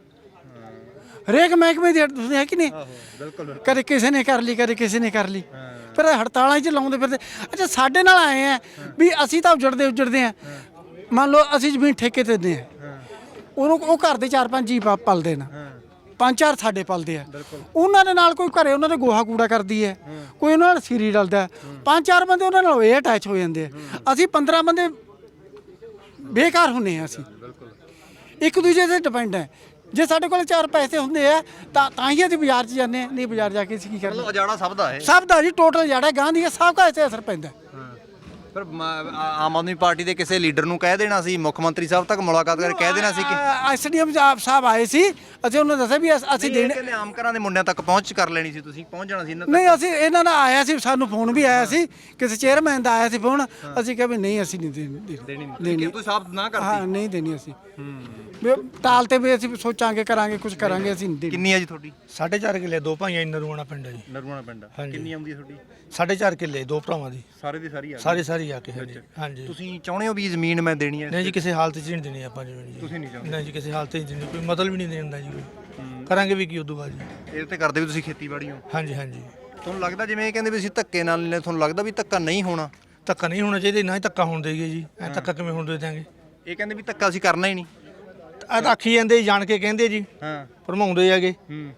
ਹਰੇਕ ਮਹਿਕਮੇ ਦੀ ਤੁਸੀਂ ਹੈ ਕਿ ਨਹੀਂ? ਬਿਲਕੁਲ ਕਦੇ ਕਿਸੇ ਨੇ ਕਰ ਲਈ ਕਦੇ ਕਿਸੇ ਨੇ ਕਰ ਲਈ। ਇਹ ਹੜਤਾਲਾਂ 'ਚ ਲਾਉਂਦੇ ਫਿਰਦੇ। ਅੱਛਾ ਸਾਡੇ ਨਾਲ ਆਏ ਆ ਵੀ ਅਸੀਂ ਤਾਂ ਉਜੜਦੇ ਉਜੜਦੇ ਆ। ਮੰਨ ਲਓ ਅਸੀਂ ਜ਼ਮੀਨ ਠੇਕੇ ਤੇ ਦਿੰਦੇ ਆ। ਉਹਨੂੰ ਉਹ ਘਰ ਦੇ ਚਾਰ ਪੰਜ ਜੀ ਪਾ- ਪਲਦੇ ਨਾ। ਪੰਜ ਚਾਰ ਸਾਡੇ ਪਲਦੇ ਆ। ਉਹਨਾਂ ਦੇ ਨਾਲ ਕੋਈ ਘਰੇ ਉਹਨਾਂ ਦੇ ਗੋਹਾ ਕੂੜਾ ਕਰਦੀ ਹੈ। ਕੋਈ ਉਹਨਾਂ ਨਾਲ ਸੀਰੀ ਡਲਦਾ ਹੈ। ਪੰਜ ਚਾਰ ਬੰਦੇ ਉਹਨਾਂ ਨਾਲ ਇਹ ਅਟੈਚ ਹੋ ਜਾਂਦੇ ਆ। ਅਸੀਂ 15 ਬੰਦੇ ਬੇਕਾਰ ਹੁੰਨੇ ਆ ਅਸੀਂ। ਇੱਕ ਦੂਜੇ ਤੇ ਡਿਪੈਂਡ ਹੈ। ਜੇ ਸਾਡੇ ਕੋਲ ਚਾਰ ਪੈਸੇ ਹੁੰਦੇ ਆ ਤਾਂ ਤਾਂ ਹੀ ਅਸੀਂ ਬਾਜ਼ਾਰ 'ਚ ਜਾਂਦੇ ਆ। ਨਹੀਂ ਬਾਜ਼ਾਰ ਜਾ ਕੇ ਅਸੀਂ ਕੀ ਕਰਨਾ? ਮਤਲਬ ਅਜਾੜਾ ਸਭ ਦਾ ਹੈ ਸਭ ਦਾ ਜੀ ਟੋਟਲ ਜਿਹੜਾ ਗਾਂ ਦੀ ਹੈ, ਸਭ ਦਾ ਇੱਥੇ ਅਸਰ ਪੈਂਦਾ ਮ- ਆ- ਆਮ ਆਦਮੀ ਪਾਰਟੀ ਦੇ ਕਿਸੇ ਲੀਡਰ ਨੂੰ ਕਹਿ ਦੇਣਾ ਸੀ ਮੁੱਖ ਮੰਤਰੀ ਸਾਹਿਬ ਤੱਕ ਮੁਲਾਕਾਤ ਕਰਕੇ ਕਹਿ ਦੇਣਾ ਸੀ ਕਿ ਐਸਡੀਐਮ ਸਾਹਿਬ ਆਏ ਸੀ ਅਸੀਂ ਉਹਨਾਂ ਦੱਸਿਆ ਵੀ ਅਸ- ਦੇਣੇ ਕਹਿੰਦੇ ਆਮ ਘਰਾਂ ਦੇ ਮੁੰਡਿਆਂ ਤੱਕ ਪਹੁੰਚ ਕਰ ਲੈਣੀ ਸੀ ਤੁਸੀਂ ਪਹੁੰਚ ਜਾਣਾ ਸੀ ਇਹਨਾਂ ਤੱਕ। ਨਹੀਂ ਅਸੀਂ ਇਹਨਾਂ ਦਾ ਆਇਆ ਸੀ ਸਾਨੂੰ ਫੋਨ ਵੀ ਆਇਆ ਸੀ ਕਿਸੇ ਚੇਅਰਮੈਨ ਦਾ ਆਇਆ ਸੀ ਫੋਨ ਅਸੀਂ ਕਿਹਾ ਵੀ ਨਹੀਂ ਅਸੀਂ ਨਹੀਂ ਦੇਣੀ ਦੇਣੀ ਨਹੀਂ। ਦੇਣੀ। ਤੁਸੀਂ ਸਾਹਿਬ ਨਾ ਕਰਦੀ ਹਾਂ ਨਹੀਂ ਦੇਣੀ ਅਸੀਂ। ਵੀ ਟਾਲ ਤੇ ਵੀ ਅਸੀਂ ਸੋਚਾਂਗੇ ਕਰਾਂਗੇ ਕੁਝ ਕਰਾਂਗੇ ਅਸੀਂ ਨਹੀਂ ਦੇਣੀ। ਕਿੰਨੀ ਹੈ ਜੀ ਤੁਹਾਡੀ? ਸਾਢੇ ਚਾਰ ਕਿੱਲੇ ਦੋ ਭਾਈਆਂ ਨਰੂਣਾ ਪਿੰਡ ਹੈ ਜੀ। ਨਰਵਾਣਾ ਪਿੰਡ ਕਿੰਨੀ ਆਉਂਦੀ ਹੈ ਤੁਹਾਡੀ? ਸਾਢੇ ਚਾਰ ਕਿੱਲੇ ਦੋ ਭਰਾਵਾਂ ਦੀ। ਸਾਰੇ ਦੀ ਸਾਰੀ ਆ ਸਾਰੇ ਸਾਰੀ ਆ ਕੇ ਹਾਂਜੀ। ਹਾਂਜੀ। ਤੁਸੀਂ ਚਾਹੁੰਦੇ ਹੋ ਵੀ ਜ਼ਮੀਨ ਮੈਂ ਦੇਣੀ ਹੈ? ਨਹੀਂ ਜੀ ਕਿਸੇ ਹਾਲਤ 'ਚ ਨਹੀਂ ਦੇਣੀ ਆਪਾਂ ਜ਼ਮੀਨ ਜੀ। ਤੁਸੀਂ ਨਹੀਂ ਚਾਹੁੰਦੇ? ਨਹੀਂ ਜੀ ਕਿਸੇ ਹਾਲਤ 'ਚ ਨਹੀਂ ਦੇਣੀ। ਕੋਈ ਮਤਲਬ ਵੀ ਨਹੀਂ ਦੇਣ ਦਾ ਜੀ ਕੋਈ। ਕਰਾਂਗੇ ਵੀ ਕੀ ਉਦੋਂ ਬਾਅਦ ਜੀ। ਇਹ ਤੇ ਕਰਦੇ ਵੀ ਤੁਸੀਂ ਖੇਤੀਬਾੜੀ ਹੋ। ਹਾਂਜੀ ਹਾਂਜੀ। ਤੁਹਾਨੂੰ ਲੱਗਦਾ ਜਿਵੇਂ ਇਹ ਕਹਿੰਦੇ ਵੀ ਅਸੀਂ ਧੱਕੇ ਨਾਲ ਲੈਣੇ ਤੁਹਾਨੂੰ ਲੱਗਦਾ ਵੀ ਧੱਕਾ ਨਹੀਂ ਹੋਣਾ? ਧੱਕਾ ਨਹੀਂ ਹੋਣਾ ਚਾਹੀਦਾ ਨਾ ਹੀ ਧੱਕਾ ਹੋਣ ਦੇਈਏ ਜੀ। ਐ ਧੱਕਾ ਕਿਵੇਂ ਹੋਣ ਦੇ ਦਿਆਂਗੇ? ਇਹ ਕਹਿੰਦੇ ਵੀ ਧੱਕਾ ਅਸੀਂ ਕਰਨਾ ਹੀ ਨਹੀਂ। ਆਖੀ ਜਾਂਦੇ ਜਾਣ ਕੇ ਕਹਿੰਦੇ ਜੀ। ਹਾਂ। ਭਰਮਾਉਂਦੇ ਹੈਗੇ।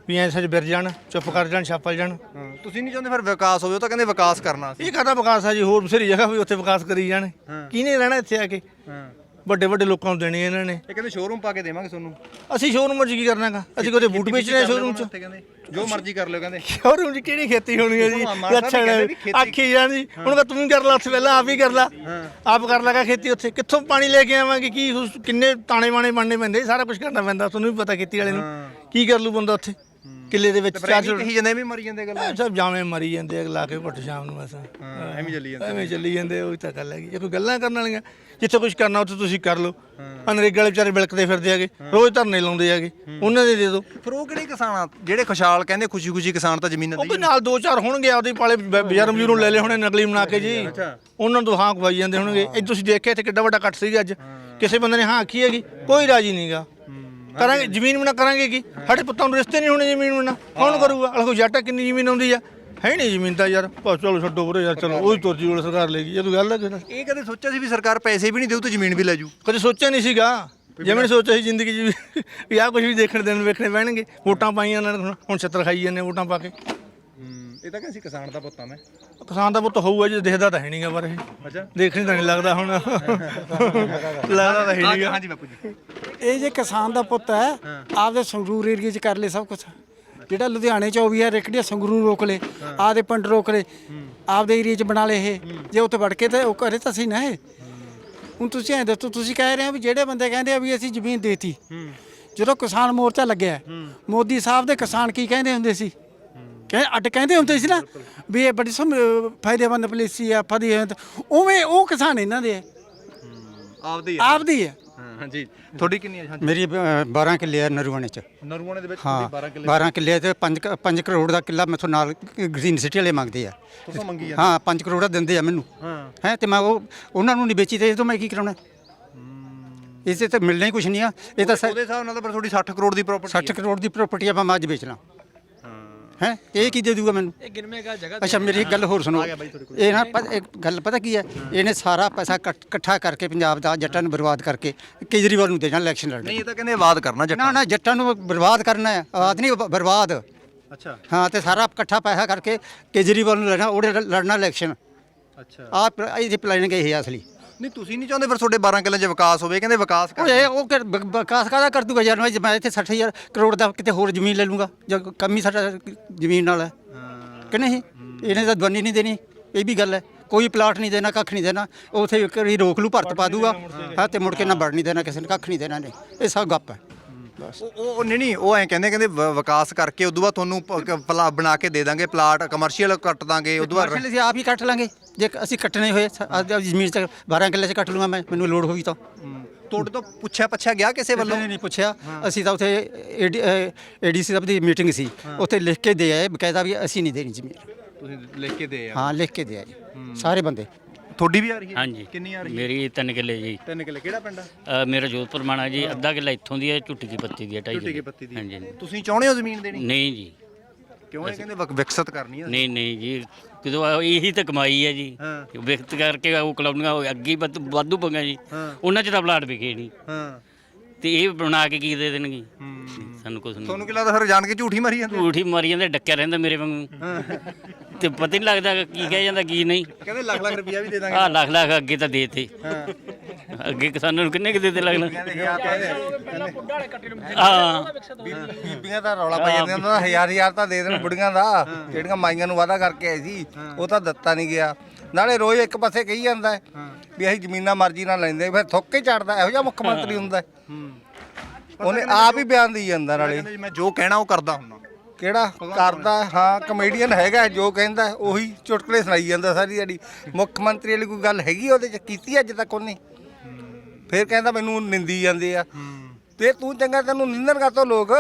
ਵੀ ਐ ਸੱਚ ਬਿਰ ਜਾਣ ਚੁੱਪ ਕਰ ਜਾਣ ਛਾਪਲ ਜਾਣ। ਤੁਸੀਂ ਨਹੀਂ ਚਾਹੁੰਦੇ ਫਿਰ ਵਿਕਾਸ ਹੋਵੇ ਉਹ ਤਾਂ ਕਹਿੰਦੇ ਵਿਕਾਸ ਕਰਨਾ ਸੀ ਇਹ ਕਾਹਦਾ ਵਿਕਾਸ ਆ ਜੀ? ਹੋਰ ਬਥੇਰੀ ਜਗ੍ਹਾ ਵੀ ਉੱਥੇ ਵਿਕਾਸ ਕਰੀ ਜਾਣ। ਕਿਹਨੇ ਰਹਿਣਾ ਇੱਥੇ ਆ ਕੇ? ਵੱਡੇ ਵੱਡੇ ਲੋਕਾਂ ਨੂੰ ਦੇਣੀ ਇਹਨਾਂ ਨੇ। ਇਹ ਕਹਿੰਦੇ ਸ਼ੋਰੂਮ ਪਾ ਕੇ ਦੇਵਾਂਗੇ ਤੁਹਾਨੂੰ। ਅਸੀਂ ਸ਼ੋਰੂਮ 'ਚ ਕੀ ਕਰਨਾਗਾ ਅਸੀਂ ਕੋਈ ਬੂਟ ਵੇਚਣੇ ਸ਼ੋਰੂਮ 'ਚ। ਜੋ ਮਰਜ਼ੀ ਕਰ ਲਿਓ ਕਹਿੰਦੇ। ਸ਼ੋਰੂਮ 'ਚ ਕਿਹੜੀ ਖੇਤੀ ਹੋਣੀ ਹੈ ਜੀ? ਖੇਤੀ- ਆਖੀ ਜਾਣ ਜੀ। ਹੁਣ ਕਹ ਤੂੰ ਕਰ ਲਾ ਉੱਥੇ ਪਹਿਲਾਂ ਆਪ ਹੀ ਕਰ ਲਾ। ਆਪ ਕਰ ਲਗਾ ਖੇਤੀ ਉੱਥੇ। ਕਿੱਥੋਂ ਪਾਣੀ ਲੈ ਕੇ ਆਵਾਂਗੇ? ਕੀ ਕਿੰਨੇ ਤਾਣੇ ਬਾਣੇ ਬਣਨੇ ਪੈਂਦੇ? ਸਾਰਾ ਕੁਝ ਕਰਨਾ ਪੈਂਦਾ। ਤੁਹਾਨੂੰ ਵੀ ਪਤਾ ਖੇਤੀ ਵਾਲੇ ਨੂੰ। ਕੀ ਕਰ ਲੂ ਬੰਦਾ ਉੱਥੇ? ਕਿੱਲੇ ਦੇ ਵਿੱਚ ਚਾਰ ਚਾਰ ਕਹੀ ਜਾਂਦੇ ਵੀ ਮਰੀ ਜਾਂਦੇ ਗੱਲ। ਸਭ ਜਾਵੇਂ ਮਰੀ ਜਾਂਦੇ ਆ ਲਾ ਕੇ ਘੁੱਟ ਸ਼ਾਮ ਨੂੰ ਬਸ। ਐਵੇਂ ਚੱਲੀ ਜਾਂਦੇ ਐਵੇਂ ਚੱਲੀ ਜਾਂਦੇ ਉਹ ਤਾਂ ਗੱਲ ਹੈਗੀ ਜੇ ਕੋਈ ਗੱਲਾਂ ਕਰਨ ਵਾਲੀਆਂ ਜਿੱਥੇ ਕੁਝ ਕਰਨਾ ਉੱਥੇ ਤੁਸੀਂ ਕਰ ਲਓ। ਅਨਰੇਗਾ ਵਾਲੇ ਵਿਚਾਰੇ ਬਿਲਕਦੇ ਫਿਰਦੇ ਹੈਗੇ ਰੋਜ਼ ਧਰਨੇ ਲਾਉਂਦੇ ਹੈਗੇ ਉਹਨਾਂ ਦੇ ਦੇ ਦਿਓ। ਫਿਰ ਉਹ ਕਿਹੜੇ ਕਿਸਾਨ ਆ? ਜਿਹੜੇ ਖੁਸ਼ਹਾਲ ਕਹਿੰਦੇ ਖੁਸ਼ੀ ਖੁਸ਼ੀ ਕਿਸਾਨ ਤਾਂ ਜ਼ਮੀਨਾਂ ਉਹ ਦੀ ਵੀ ਨਾਲ ਦੋ ਚਾਰ ਹੋਣਗੇ ਆਪਦੇ ਪਾਲੇ ਬਾਜ਼ਾਰ ਮਜੂਰੋਂ ਲੈ ਲਏ ਹੋਣੇ ਨਕਲੀ ਬਣਾ ਕੇ ਜੀ। ਉਹਨਾਂ ਤੋਂ ਹਾਂ ਖਵਾਈ ਜਾਂਦੇ ਹੋਣਗੇ। ਇਹ ਤੁਸੀਂ ਦੇਖਿਆ ਇੱਥੇ ਕਿੱਡਾ ਵੱਡਾ ਕੱਟ ਸੀਗਾ ਅੱਜ। ਕਿਸੇ ਬੰਦੇ ਨੇ ਹਾਂ ਆਖੀ ਹੈਗੀ ਕੋਈ ਰਾਜੀ ਨਹੀਂਗਾ ਕਰਾਂਗੇ ਜ਼ਮੀਨ ਬਣਾ ਕਰਾਂਗੇ ਕੀ? ਸਾਡੇ ਪੁੱਤਾਂ ਨੂੰ ਰਿਸ਼ਤੇ ਨਹੀਂ ਹੋਣੇ ਜ਼ਮੀਨ ਬਣਾ ਕੌਣ ਕਰੂਗਾ? ਅਲਕੋ ਜੱਟ ਕਿੰਨੀ ਜ਼ਮੀਨ ਆਉਂਦੀ ਆ। ਹੈ ਨਹੀਂ ਜ਼ਮੀਨ ਤਾਂ ਯਾਰ। ਬਸ ਚਲੋ ਛੱਡੋ ਵੀਰੇ ਯਾਰ ਚਲੋ ਉਹੀ ਤੁਰਜੀ ਵਾਲੀ ਸਰਕਾਰ ਲੈ ਗਈ। ਇਹ ਕੋਈ ਗੱਲ ਹੈ ਕਿਸੇ ਇਹ ਕਦੇ ਸੋਚਿਆ ਸੀ ਵੀ ਸਰਕਾਰ ਪੈਸੇ ਵੀ ਨਹੀਂ ਦੇਊ ਤੇ ਜ਼ਮੀਨ ਵੀ ਲੈ ਜੂ? ਕਦੇ ਸੋਚਿਆ ਨਹੀਂ ਸੀਗਾ। ਜਿਵੇਂ ਨੇ ਸੋਚਿਆ ਸੀ ਜ਼ਿੰਦਗੀ 'ਚ ਵੀ- ਆਹ ਕੁਝ ਵੀ ਦੇਖਣ ਦੇਣ ਵੇਖਣੇ ਪੈਣਗੇ। ਵੋਟਾਂ ਪਾਈਆਂ ਇਹਨਾਂ ਨੇ ਹੁਣ- ਹੁਣ ਛੱਤਰ ਖਾਈ ਜਾਂਦੇ ਵੋਟਾਂ ਪਾ ਕੇ। ਇਹ ਤਾਂ ਕਹਿੰਦੇ ਸੀ ਕਿਸਾਨ ਦਾ ਪੁੱਤਾਂ ਮੈਂ। ਕਿਸਾਨ ਦਾ ਪੁੱਤ ਹੋਊਗਾ ਜੀ ਦਿਖਦਾ ਤਾਂ ਹੈ ਨਹੀਂਗਾ ਪਰ ਇਹ। ਅੱਛਾ। ਦੇਖਣ ਤਾਂ ਨਹੀਂ ਲੱਗਦਾ ਹੁਣ। ਲੱਗਦਾ ਤਾਂ ਹੈ ਨਹੀਂਗਾ ਹਾਂਜੀ ਬਾਪੂ ਜੀ। ਇਹ ਜੇ ਕਿਸਾਨ ਦਾ ਪੁੱਤ ਹੈ ਆਪਦੇ ਸੰਗਰੂਰ ਏਰੀਏ 'ਚ ਕਰ ਲੈ ਸਭ ਕੁਝ ਜਿਹੜਾ ਲੁਧਿਆਣੇ 'ਚ ਉਹ ਵੀ ਹੈ ਰੇਕੜੀਆ ਸੰਗਰੂਰ ਰੋਕ ਲੈ ਆਪਦੇ ਪਿੰਡ ਰੋਕ ਲੈ ਆਪਦੇ ਏਰੀਏ 'ਚ ਬਣਾ ਲੈ ਇਹ। ਜੇ ਉੱਥੇ ਵੜ ਕੇ ਤੇ ਉਹ ਕਰੇ ਤਾਂ ਸੀ ਨਾ ਇਹ। ਹੁਣ ਤੁਸੀਂ ਐਂ ਦੱਸੋ ਤੁਸੀਂ ਕਹਿ ਰਹੇ ਹੋ ਵੀ ਜਿਹੜੇ ਬੰਦੇ ਕਹਿੰਦੇ ਆ ਵੀ ਅਸੀਂ ਜ਼ਮੀਨ ਦੇਤੀ। ਜਦੋਂ ਕਿਸਾਨ ਮੋਰਚਾ ਲੱਗਿਆ ਮੋਦੀ ਸਾਹਿਬ ਦੇ ਕਿਸਾਨ ਕੀ ਕਹਿੰਦੇ ਹੁੰਦੇ ਸੀ? ਕਹਿੰਦੇ ਅੱਡ ਕਹਿੰਦੇ ਹੁੰਦੇ ਸੀ ਨਾ ਵੀ ਇਹ ਬੜੀ ਸਮ ਫਾਇਦੇਮੰਦ ਪਾਲਿਸੀ ਆ ਫਦੀ ਹੈ ਉਵੇਂ ਉਹ ਕਿਸਾਨ ਇਹਨਾਂ ਦੇ ਆ। ਆਪਦੇ ਆਪਦੀ ਹੈ ਹਾਂਜੀ ਤੁਹਾਡੀ ਕਿੰਨੀ ਹੈ ਹਾਂਜੀ? ਮੇਰੀ ਅ, 12 ਕਿੱਲੇ ਆ ਨਰੂਆਣੇ ਚ। ਨਰਵਾਣੇ ਦੇ ਵਿੱਚ ਹਾਂ ਤੁਹਾਡੀ 12 ਕਿੱਲੇ 12 ਕਿੱਲੇ ਤੇ 5 5 ਕਰੋੜ ਦਾ ਕਿੱਲਾ ਮੈਥੋਂ ਨਾਲ ਗ੍ਰੀਨ ਸਿਟੀ ਵਾਲੇ ਮੰਗਦੇ ਆ। ਤੁਸੀਂ ਮੰਗੀ ਹਾਂ 5 ਕਰੋੜ ਦਾ ਦਿੰਦੇ ਆ ਮੈਨੂੰ। ਹਾਂ। ਹੈ ਤੇ ਮੈਂ ਉਹ ਉਹਨਾਂ ਨੂੰ ਨਹੀਂ ਵੇਚੀ ਤੇ ਇਹ ਤੋਂ ਮੈਂ ਕੀ ਕਰਾਉਣਾ? ਇਸੇ ਤੇ ਮਿਲਣਾ ਹੀ ਕੁਛ ਨਹੀਂ ਆ। ਇਹ ਤਾਂ ਉਹਦੇ ਹਿਸਾਬ ਨਾਲ ਤਾਂ ਤੁਹਾਡੀ 60 ਕਰੋੜ ਦੀ ਪ੍ਰਾਪਰਟੀ 60 ਕਰੋੜ ਦੀ ਪ੍ਰਾਪਰਟੀ ਆਪਾਂ ਮੈਂ ਅੱਜ ਵੇਚ ਲਾਂ। ਹੈ? ਇਹ ਕੀ ਦੇ ਦੂਗਾ ਮੈਨੂੰ? ਇਹ ਗਿਣਵੇਗਾ ਜਗ੍ਹਾ ਅੱਛਾ ਮੇਰੀ ਇੱਕ ਗੱਲ ਹੋਰ ਸੁਣੋ। ਇਹ ਨਾ ਪ- ਇੱਕ ਗੱਲ ਪਤਾ ਕੀ ਹੈ? ਇਹਨੇ ਸਾਰਾ ਪੈਸਾ ਇਕੱਠ- ਇਕੱਠਾ ਕਰਕੇ ਪੰਜਾਬ ਦਾ ਜੱਟਾਂ ਨੂੰ ਬਰਬਾਦ ਕਰਕੇ ਕੇਜਰੀਵਾਲ ਨੂੰ ਦੇਣਾ ਇਲੈਕਸ਼ਨ ਲੜਨ। ਨਹੀਂ ਇਹ ਤਾਂ ਕਹਿੰਦੇ ਆਵਾਜ਼ ਕਰਨਾ ਜੱਟਾਂ। ਨਾ ਨਾ ਜੱਟਾਂ ਨੂੰ ਬਰਬਾਦ ਕਰਨਾ ਹੈ। ਆਦ ਨਹੀਂ ਬ- ਬਰਬਾਦ। ਅੱਛਾ। ਹਾਂ ਤੇ ਸਾਰਾ ਇਕੱਠਾ ਪੈਸਾ ਕਰਕੇ ਕੇਜਰੀਵਾਲ ਨੂੰ ਲੜਨਾ ਉਹਦੇ ਨਾਲ ਲੜਨਾ ਇਲੈਕਸ਼ਨ ਅੱਛਾ। ਆ ਇਹਦੀ ਪਲਾਨਿੰਗ ਇਹ ਹੈ ਅਸਲੀ। ਨਹੀਂ ਤੁਸੀਂ ਨਹੀਂ ਚਾਹੁੰਦੇ ਫਿਰ ਤੁਹਾਡੇ 12 ਕਿੱਲੇ 'ਚ ਵਿਕਾਸ ਹੋਵੇ? ਕਹਿੰਦੇ ਵਿਕਾਸ ਉਹ ਕਰ ਇਹ ਉਹ ਕਿ- ਬ- ਵਿਕਾਸ ਕਾਹਦਾ ਕਰ ਦੂਗਾ ਯਾਰ? ਮੈਂ ਜੇ ਮੈਂ ਇੱਥੇ 60000 ਕਰੋੜ ਦਾ ਕਿਤੇ ਹੋਰ ਜ਼ਮੀਨ ਲੈ ਲੂੰਗਾ। ਜਦ ਕਮੀ ਸਾਡਾ ਜ਼ਮੀਨ ਨਾਲ ਹੈ। ਕਿ ਨਹੀਂ? ਇਹਨੇ ਤਾਂ ਦਵਾਨੀ ਨਹੀਂ ਦੇਣੀ। ਇਹ ਵੀ ਗੱਲ ਹੈ। ਕੋਈ ਪਲਾਟ ਨਹੀਂ ਦੇਣਾ ਕੱਖ ਨਹੀਂ ਦੇਣਾ। ਉਥੇ ਇੱਕ ਵਾਰੀ ਰੋਕ ਲੂ ਭਰਤ ਪਾ ਦੂਗਾ। ਹਾਂ। ਤੇ ਮੁੜ ਕੇ ਨਾ ਵੜ ਨਹੀਂ ਦੇਣਾ ਕਿਸੇ ਨੇ ਕੱਖ ਨਹੀਂ ਦੇਣਾ ਨੇ ਇਹ ਸਭ ਗੱਪ ਹੈ। ਉਹ ਉਹ ਨਹੀਂ ਨਹੀਂ ਉਹ ਐਂ ਕਹਿੰਦੇ ਕਹਿੰਦੇ ਵ- ਵਿਕਾਸ ਕਰਕੇ ਉਦੋਂ ਬਾਅਦ ਤੁਹਾਨੂੰ ਪ- ਕ- ਪਲਾ ਬਣਾ ਕੇ ਦੇ ਦਾਂਗੇ ਪਲਾਟ ਕਮਰਸ਼ੀਅਲ ਕੱਟ ਦਾਂਗੇ ਉਦੋਂ ਬਾਅਦ ਕਮਰਸ਼ੀਅਲ ਅਸੀਂ ਆਪ ਹੀ ਕੱਟ ਲਾਂਗੇ। ਜੇ ਅਸੀਂ ਕੱਟਣੇ ਹੋਏ ਆਪਦੀ ਜ਼ਮੀਨ ਚ 12 ਕਿੱਲੇ ਚ ਕੱਟ ਲੂੰਗਾ ਮੈਂ ਮੈਨੂੰ ਲੋੜ ਹੋਈ ਤਾਂ। ਤੁਹਾਡੇ ਤੋਂ ਪੁੱਛਿਆ ਪੁੱਛਿਆ ਗਿਆ ਕਿਸੇ ਵੱਲੋਂ? ਵੱਲੋਂ ਨਹੀਂ ਪੁੱਛਿਆ। ਅਸੀਂ ਤਾਂ ਉਥੇ ਏਡੀਸੀ ਸਾਹਿਬ ਦੀ ਮੀਟਿੰਗ ਸੀ। ਉੱਥੇ ਲਿਖ ਕੇ ਦੇ ਆਏ ਬਕਾਇਦਾ ਵੀ ਅਸੀਂ ਨਹੀਂ ਦੇਣੀ ਜ਼ਮੀਨ। ਤੁਸੀਂ ਲਿਖ ਕੇ ਦੇ ਆ ਹਾਂ ਲਿਖ ਕੇ ਦੇ ਆਏ। ਸਾਰੇ ਬੰਦੇ। ਤੁਹਾਡੀ ਵੀ ਆ ਰਹੀ ਹੈ? ਹਾਂਜੀ। ਕਿੰਨੀ ਆ ਰਹੀ ਹੈ? ਮੇਰੀ ਤਿੰਨ ਕਿੱਲੇ ਜੀ। ਤਿੰਨ ਕਿੱਲੇ ਕਿਹੜਾ ਪਿੰਡ ਆ? ਅ, ਮੇਰਾ ਜੋਧਪੁਰ ਮਾਣਾ ਜੀ ਅੱਧਾ ਕਿੱਲਾ ਇੱਥੋਂ ਦੀ ਹੈ ਝੁੱਟੀ ਕੀ ਪੱਤੀ ਦੀ ਹੈ ਢਾਈ ਝੁੱਟੀ ਕਿੱਲੇ। ਕੀ ਪੱਤੀ ਦੀ। ਹਾਂਜੀ ਹਾਂਜੀ। ਤੁਸੀਂ ਚਾਹੁੰਦੇ ਹੋ ਜ਼ਮੀਨ ਦੇਣੀ? ਨਹੀਂ ਜੀ। ਕਿਉਂ? ਇਹ ਕਹਿੰਦੇ ਵਿਕ- ਵਿਕਸਿਤ ਕਰਨੀ ਹੈ ਨਹੀਂ ਨਹੀਂ ਜੀ। ਕਿਦੋਂ ਆ- ਇਹੀ ਤਾਂ ਕਮਾਈ ਹੈ ਜੀ। ਹਾਂ। ਵਿਕਤ ਕਰਕੇ ਉਹ ਕਲੋਨੀਆਂ ਉਹ ਅੱਗੇ ਹੀ ਵੱਧ- ਵਾਧੂ ਪੰਗਾ ਜੀ। ਹਾਂ। ਉਹਨਾਂ ਚ ਤਾਂ ਪਲਾਟ ਵਿਕੇ ਨਹੀਂ। ਹਾਂ। ਤੇ ਇਹ ਬਣਾ ਕੇ ਕੀ ਦੇ ਦੇਣਗੇ? ਸਾਨੂੰ ਕੁਝ ਨਹੀਂ। ਤੁਹਾਨੂੰ ਕੀ ਲੱਗਦਾ ਫਿਰ ਜਾਣ ਕੇ ਝੂਠੀ ਮਾਰੀ ਜਾਂਦੇ ਝੂਠੀ ਮਾਰੀ ਜਾਂਦੇ ਡੱਕਿਆ ਰਹਿੰਦਾ ਮੇਰੇ ਵਾਂਗੂ। ਤੇ ਪਤਾ ਨਹੀਂ ਲੱਗਦਾ ਕੀ ਕਹਿ ਜਾਂਦਾ ਕੀ ਨਹੀਂ। ਕਹਿੰਦੇ ਲੱਖ ਲੱਖ ਰੁਪਇਆ ਵੀ ਦੇ ਦਾਂਗੇ। ਆ ਲੱਖ ਲੱਖ ਅੱਗੇ ਤਾਂ ਦੇਤੇ। ਅੱਗੇ ਕਿਸਾਨਾਂ ਨੂੰ ਕਿੰਨੇ ਕਿਤੇ ਤੇ ਲੱਗਣਾ ਹਾਂ। ਬੀਬੀਆਂ ਦਾ ਰੌਲਾ ਪਾਈ ਜਾਂਦੀਆਂ ਉਹਨਾਂ ਦਾ ਹਜ਼ਾਰ ਹਜ਼ਾਰ ਤਾਂ ਦੇ ਦੇਣ ਬੁੜੀਆਂ ਦਾ। ਜਿਹੜੀਆਂ ਮਾਈਆਂ ਨੂੰ ਵਾਅਦਾ ਕਰਕੇ ਆਏ ਸੀ ਉਹ ਤਾਂ ਦਿੱਤਾ ਨਹੀਂ ਗਿਆ। ਨਾਲੇ ਰੋਜ਼ ਇੱਕ ਪਾਸੇ ਕਹੀ ਜਾਂਦਾ ਹੈ ਵੀ ਅਸੀਂ ਜ਼ਮੀਨਾਂ ਮਰਜ਼ੀ ਨਾਲ ਲੈਂਦੇ ਫਿਰ ਥੁੱਕ ਕੇ ਚੜਦਾ ਇਹੋ ਜਿਹਾ ਮੁੱਖ ਮੰਤਰੀ ਹੁੰਦਾ ਹੈ। ਉਹਨੇ ਆਪ ਹੀ ਬਿਆਨ ਦੇਈ ਜਾਂਦਾ ਨਾਲੇ। ਕਹਿੰਦੇ ਜੀ ਮੈਂ ਜੋ ਕਹਿਣਾ ਉਹ ਕਰਦਾ ਹੁੰਨਾ ਕਿਹੜਾ? ਕਰਦਾ ਹਾਂ ਕਮੇਡੀਅਨ ਹੈਗਾ ਜੋ ਕਹਿੰਦਾ ਉਹੀ ਚੁਟਕਲੇ ਸੁਣਾਈ ਜਾਂਦਾ ਸਾਰੀ ਜਿਹੜੀ ਮੁੱਖ ਮੰਤਰੀ ਵਾਲੀ ਕੋਈ ਗੱਲ ਹੈਗੀ ਉਹਦੇ ਚ? ਕੀਤੀ ਅੱਜ ਤੱਕ ਉਹਨੇ? ਫਿਰ ਕਹਿੰਦਾ ਮੈਨੂੰ ਨਿੰਦੀ ਜਾਂਦੇ ਆ। ਤੇ ਤੂੰ ਚੰਗਾ ਤੈਨੂੰ ਨਿੰਦਣ ਕਰਤੋ ਲੋਕ?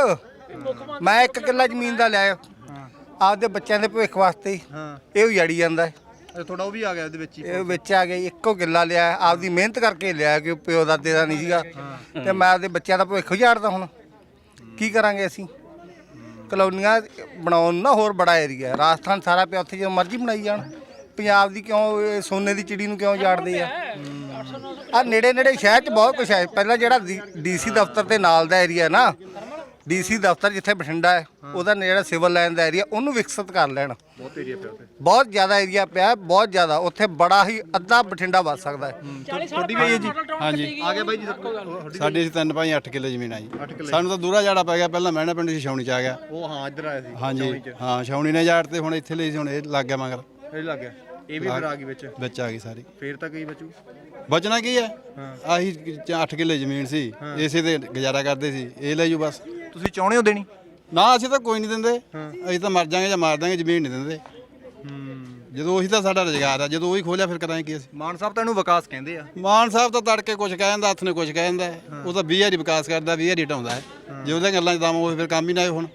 ਮੈਂ ਇੱਕ ਕਿੱਲਾ ਜ਼ਮੀਨ ਦਾ ਲਿਆ ਆਪਦੇ ਬੱਚਿਆਂ ਦੇ ਭਵਿੱਖ ਵਾਸਤੇ ਇਹ ਉਜਾੜੀ ਜਾਂਦਾ ਹੈ। ਇਹ ਥੋੜਾ ਉਹ ਵੀ ਆ ਗਿਆ ਇਹਦੇ ਵਿੱਚ ਹੀ ਇਹ ਵਿੱਚ ਆ ਗਿਆ ਜੀ, ਇੱਕੋ ਕਿੱਲਾ ਲਿਆ ਆਪਦੀ ਮਿਹਨਤ ਕਰਕੇ ਲਿਆ ਕਿ ਪਿਓ ਦਾਦੇ ਦਾ ਨਹੀਂ ਸੀਗਾ। ਤੇ ਮੈਂ ਆਪਦੇ ਬੱਚਿਆਂ ਦਾ ਭਵਿੱਖ ਉਜਾੜਦਾ ਹੁਣ। ਕੀ ਕਰਾਂਗੇ ਅਸੀਂ? ਕਲੋਨੀਆਂ ਬਣਾਉਣ ਨਾ ਹੋਰ ਬੜਾ ਏਰੀਆ ਹੈ ਰਾਜਸਥਾਨ ਸਾਰਾ ਪਿਆ ਉੱਥੇ ਜਦੋਂ ਮਰਜ਼ੀ ਬਣਾਈ ਜਾਣ। ਪੰਜਾਬ ਦੀ ਕਿਉਂ ਇਹ ਸੋਨੇ ਦੀ ਚਿੜੀ ਨੂੰ ਕਿਉਂ ਜਾੜਦੇ ਆ? ਆ ਨੇੜੇ ਨੇੜੇ ਸ਼ਹਿਰ 'ਚ ਬਹੁਤ ਕੁਝ ਹੈ। ਪਹਿਲਾਂ ਜਿਹੜਾ ਡੀਸੀ ਦਫ਼ਤਰ ਦੇ ਨਾਲ ਦਾ ਏਰੀਆ ਨਾ ਡੀਸੀ ਦਫ਼ਤਰ ਜਿੱਥੇ ਬਠਿੰਡਾ ਹੈ ਉਹਦਾ ਜਿਹੜਾ ਸਿਵਲ ਲਾਈਨ ਦਾ ਏਰੀਆ ਉਹਨੂੰ ਵਿਕਸਿਤ ਕਰ ਲੈਣ। ਬਹੁਤ ਏਰੀਆ ਪਿਆ ਉੱਥੇ। ਬਹੁਤ ਜ਼ਿਆਦਾ ਏਰੀਆ ਪਿਆ ਹੈ, ਬਹੁਤ ਜ਼ਿਆਦਾ। ਉੱਥੇ ਬੜਾ ਹੀ ਅੱਧਾ ਬਠਿੰਡਾ ਵੱਸ ਸਕਦਾ ਹੈ। ਤੁਹਾਡੀ ਵੀ ਹੈ ਜੀ। ਹਾਂਜੀ। ਆ ਗਿਆ ਬਾਈ ਜੀ ਸਾਡੇ ਸੀ ਤਿੰਨ ਭਾਈ 8 ਕਿੱਲੇ ਜ਼ਮੀਨ ਆਈ ਸਾਨੂੰ ਤਾਂ ਦੂਰਾ ਜਾੜਾ ਪੈ ਗਿਆ ਪਹਿਲਾਂ ਮਹਿਣਾ ਪਿੰਡ ਸੀ ਛਾਉਣੀ ਚ ਆ ਗਿਆ। ਉਹ ਹਾਂ ਇੱਧਰ ਆਇਆ ਸੀ ਹਾਂਜੀ। ਹਾਂ ਛਾਉਣੀ ਨੇ ਜਾੜ ਤੇ ਹੁਣ ਇੱਥੇ ਲਈ ਸੀ ਹੁਣ ਇਹ ਲੱਗ ਗਿਆ ਮਗਰ। ਇਹ ਲੱਗ ਗਿਆ। ਇਹ ਵੀ ਫਿਰ ਆ ਗਈ ਵਿੱਚ। ਵਿੱਚ ਆ ਗਈ ਸਾਰੀ। ਫੇਰ ਤਾਂ ਕਈ ਬਚੂ। ਬਚਣਾ ਕੀ ਹੈ? ਆਹੀ 8 ਕਿੱਲੇ ਜ਼ਮੀਨ ਸੀ। ਇਸੇ ਤੇ ਗੁਜ਼ਾਰਾ ਕਰਦੇ ਸੀ। ਇਹ ਲੈ ਜੂ ਬਸ। ਤੁਸੀਂ ਚਾਹੁੰਦੇ ਹੋ ਦੇਣੀ? ਨਾ ਅਸੀਂ ਤਾਂ ਕੋਈ ਨਹੀਂ ਦਿੰਦੇ। ਅਸੀਂ ਤਾਂ ਮਰ ਜਾਾਂਗੇ ਜਾਂ ਮਾਰ ਦਾਂਗੇ ਜ਼ਮੀਨ ਨਹੀਂ ਦਿੰਦੇ। ਜਦੋਂ ਉਹੀ ਤਾਂ ਸਾਡਾ ਰੁਜ਼ਗਾਰ ਆ ਜਦੋਂ ਉਹੀ ਖੋਲਿਆ ਫਿਰ ਕਰਾਂਗੇ ਕੀ ਅਸੀਂ? ਮਾਨ ਸਾਹਿਬ ਤਾਂ ਇਹਨੂੰ ਵਿਕਾਸ ਕਹਿੰਦੇ ਆ। ਮਾਨ ਸਾਹਿਬ ਤਾਂ ਤੜਕੇ ਕੁਝ ਕਹਿ ਜਾਂਦਾ ਹੱਥ ਨੇ ਕੁਝ ਕਹਿ ਜਾਂਦਾ ਉਹ ਤਾਂ 20 ਵਾਰੀ ਵਿਕਾਸ ਕਰਦਾ 20 ਵਾਰੀ ਢਾਉਂਦਾ ਹੈ। ਜੇ ਉਹਦੀਆਂ ਗੱਲਾਂ 'ਚ ਦਮ ਹੋਵੇ ਫਿਰ ਕੰਮ ਹੀ ਨਾ ਹੋਏ ਹੁਣ।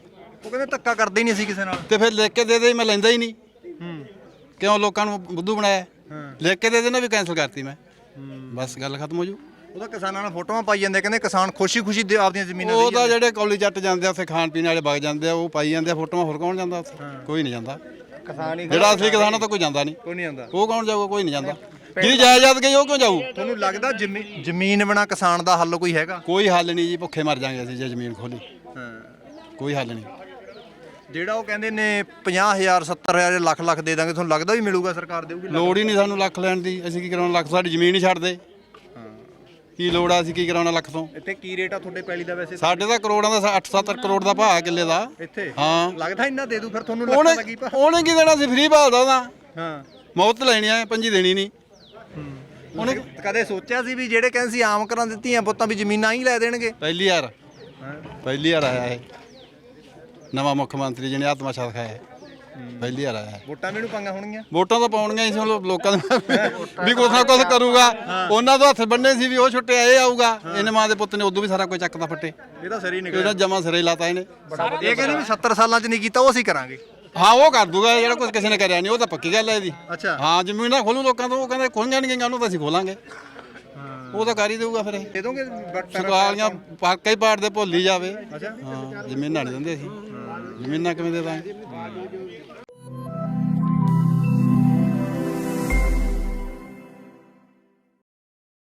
ਉਹ ਕਹਿੰਦੇ ਧੱਕਾ ਕਰਦੇ ਹੀ ਨਹੀਂ ਅਸੀਂ ਕਿਸੇ ਨਾਲ। ਤੇ ਫਿਰ ਲਿਖ ਕੇ ਦੇ ਦੇ ਮੈਂ ਲੈਂਦਾ ਹੀ ਨਹੀਂ। ਕਿਉਂ ਲੋਕਾਂ ਨੂੰ ਬੁੱਧੂ ਬਣਾਇਆ? ਲਿਖ ਕੇ ਦੇ ਦੇਣਾ ਵੀ ਕੈਨਸਲ ਕਰਤੀ ਮੈਂ। ਬਸ ਗੱਲ ਖਤਮ ਹੋ ਜੂ। ਉਹ ਤਾਂ ਕਿਸਾਨਾਂ ਨਾਲ ਫੋਟੋਆਂ ਪਾਈ ਜਾਂਦੇ ਕਹਿੰਦੇ ਕਿਸਾਨ ਖੁਸ਼ੀ-ਖੁਸ਼ੀ ਦੇ ਆਪਦੀਆਂ ਜ਼ਮੀਨਾਂ ਉਹ ਤਾਂ ਜਿਹੜੇ ਕੌਲੀ ਜੱਟ ਜਾਂਦੇ ਆ ਉੱਥੇ ਖਾਣ ਪੀਣ ਵਾਲੇ ਵਗ ਜਾਂਦੇ ਆ ਉਹ ਪਾਈ ਜਾਂਦੇ ਆ ਫੋਟੋਆਂ ਹੋਰ ਕੌਣ ਜਾਂਦਾ ਉੱਥੇ? ਕੋਈ ਨਹੀਂ ਜਾਂਦਾ। ਕਿਸਾਨ ਹੀ ਜਿਹੜਾ ਅਸਲੀ ਕਿਸਾਨ ਆ ਤਾਂ ਕੋਈ ਜਾਂਦਾ ਨਹੀਂ। ਕੋਈ ਨਹੀਂ ਆਉਂਦਾ ਉਹ ਕੌਣ ਜਾਊਗਾ? ਕੋਈ ਨਹੀਂ ਜਾਂਦਾ। ਜਿਹਦੀ ਜਾਇਦਾਦ ਗਈ ਉਹ ਕਿਉਂ ਜਾਊ? ਤੁਹਾਨੂੰ ਲੱਗਦਾ ਜ਼ਮੀ- ਜ਼ਮੀਨ ਬਿਨਾ ਕਿਸਾਨ ਦਾ ਹੱਲ ਕੋਈ ਹੈਗਾ? ਕੋਈ ਹੱਲ ਨਹੀਂ ਜੀ ਭੁੱਖੇ ਮਰ ਜਾਾਂਗੇ ਅਸੀਂ ਜੇ ਜ਼ਮੀਨ ਖੋਲੀ। ਹਾਂ। ਕੋਈ ਹੱਲ ਨਹੀਂ। ਜਿਹੜਾ ਉਹ ਕਹਿੰਦੇ ਨੇ 50000 70000 ਲੱਖ ਲੱਖ ਦੇ ਦਾਂਗੇ ਤੁਹਾਨੂੰ ਲੱਗਦਾ ਵੀ ਮਿਲੂਗਾ ਸਰਕਾਰ ਦੇਊਗੀ? ਲੋੜ ਹੀ ਨਹੀਂ ਸਾਨੂੰ ਲੱਖ ਲੈਣ ਦੀ। ਅਸੀਂ ਕੀ ਕਰਾਉਣਾ? ਲੱਖ ਸਾਡੀ ਜ਼ਮੀਨ ਹੀ ਛੱਡ ਦੇ। ਕੀ ਲੋੜ ਆ ਅਸੀਂ ਕੀ ਕਰਾਉਣਾ ਲੱਖ ਤੋਂ? ਇੱਥੇ ਕੀ ਰੇਟ ਆ ਤੁਹਾਡੇ ਪੈਲੀ ਦਾ ਵੈਸੇ? ਸਾਡੇ ਤਾਂ ਕਰੋੜਾਂ ਦਾ 8-7 ਕਰੋੜ ਦਾ ਭਾਅ ਕਿੱਲੇ ਦਾ। ਇੱਥੇ? ਹਾਂ। ਲੱਗਦਾ ਇੰਨਾ ਦੇ ਦੂ ਫਿਰ ਤੁਹਾਨੂੰ ਉਹਨੇ ਕੀ ਭਾ ਉਹਨੇ ਕੀ ਦੇਣਾ? ਸੀ ਫ੍ਰੀ ਭਾਲਦਾ ਉਹਦਾ। ਹਾਂ। ਮੌਤ ਲੈਣੀ ਆ ਪੰਜੀ ਦੇਣੀ ਨਹੀਂ। ਉਹਨੇ ਕਦੇ ਸੋਚਿਆ ਸੀ ਵੀ ਜਿਹੜੇ ਕਹਿੰਦੇ ਸੀ ਆਮ ਕਰਾਂ ਦਿੱਤੀਆਂ ਪੁੱਤਾਂ ਵੀ ਜ਼ਮੀਨਾਂ ਹੀ ਲੈ ਦੇਣਗੇ? ਪਹਿਲੀ ਵਾਰ। ਪਹਿਲੀ ਵਾਰ ਆਇਆ ਇਹ। ਨਵਾਂ ਮੁੱਖ ਮੰਤਰੀ ਜਿਹਨੇ ਆਤਮਾ ਛਾਲ ਖਾਇਆ। ਹੈ। ਪਹਿਲੀ ਵਾਰ ਆਇਆ। ਵੋਟਾਂ ਵੀ ਨੂੰ ਪੰਗਾ ਹੋਣਗੀਆਂ? ਵੋਟਾਂ ਤਾਂ ਪਾਉਣੀਆਂ ਹੀ ਸੀ ਲੋਕਾਂ ਦੇ ਵੀ ਕੁਛ ਨਾ ਕੁਛ ਕਰੂਗਾ। ਉਹਨਾਂ ਤੋਂ ਹੱਥ ਬੰਨੇ ਸੀ ਵੀ ਉਹ ਛੁੱਟਿਆ ਇਹ ਆਊਗਾ। ਇਹਨੇ ਮਾਂ ਦੇ ਪੁੱਤ ਨੇ ਉਦੋਂ ਵੀ ਸਾਰਾ ਕੁਝ ਚੱਕਦਾ ਫੱਟੇ। ਇਹ ਤਾਂ ਸਰੀ ਇਹਦਾ ਜਮਾ ਸਿਰੇ ਲਾਤਾ ਇਹਨੇ। ਇਹ ਕਹਿੰਦੇ ਵੀ 70 ਸਾਲਾਂ 'ਚ ਨਹੀਂ ਕੀਤਾ ਉਹ ਅਸੀਂ ਕਰਾਂਗੇ। ਹਾਂ ਉਹ ਕਰ ਦੂਗਾ ਜਿਹੜਾ ਕੁਝ ਕਿਸੇ ਨੇ ਕਰਿਆ ਨਹੀਂ ਉਹ ਤਾਂ ਪੱਕੀ ਗੱਲ ਹੈ ਇਹਦੀ। ਅੱਛਾ। ਹਾਂ ਜ਼ਮੀਨਾਂ ਖੋਲੂ ਲੋਕਾਂ ਤੋਂ ਉਹ ਕਹਿੰਦੇ ਖੁੱਲ ਜਾਣਗੀਆਂ ਉਹਨੂੰ ਤਾਂ ਅਸੀਂ ਖੋਲਾਂਗੇ। ਉਹ ਤਾਂ ਕਰ ਹੀ ਦੇਊਗਾ ਫਿਰ ਇਹ। ਦੇ ਦੋਗੇ ਸਰਕਾਰੀਆਂ ਪਾਕਾ ਹੀ ਪਾੜ ਦੇ ਭੁੱਲ ਹੀ ਜਾਵੇ। ਹਾਂ ਜ਼ਮੀਨਾਂ ਨਹੀਂ ਦਿੰਦੇ ਅਸੀਂ। ਜ਼ਮੀਨਾਂ ਕਿਵੇਂ ਦੇ ਦਾਂਗੇ?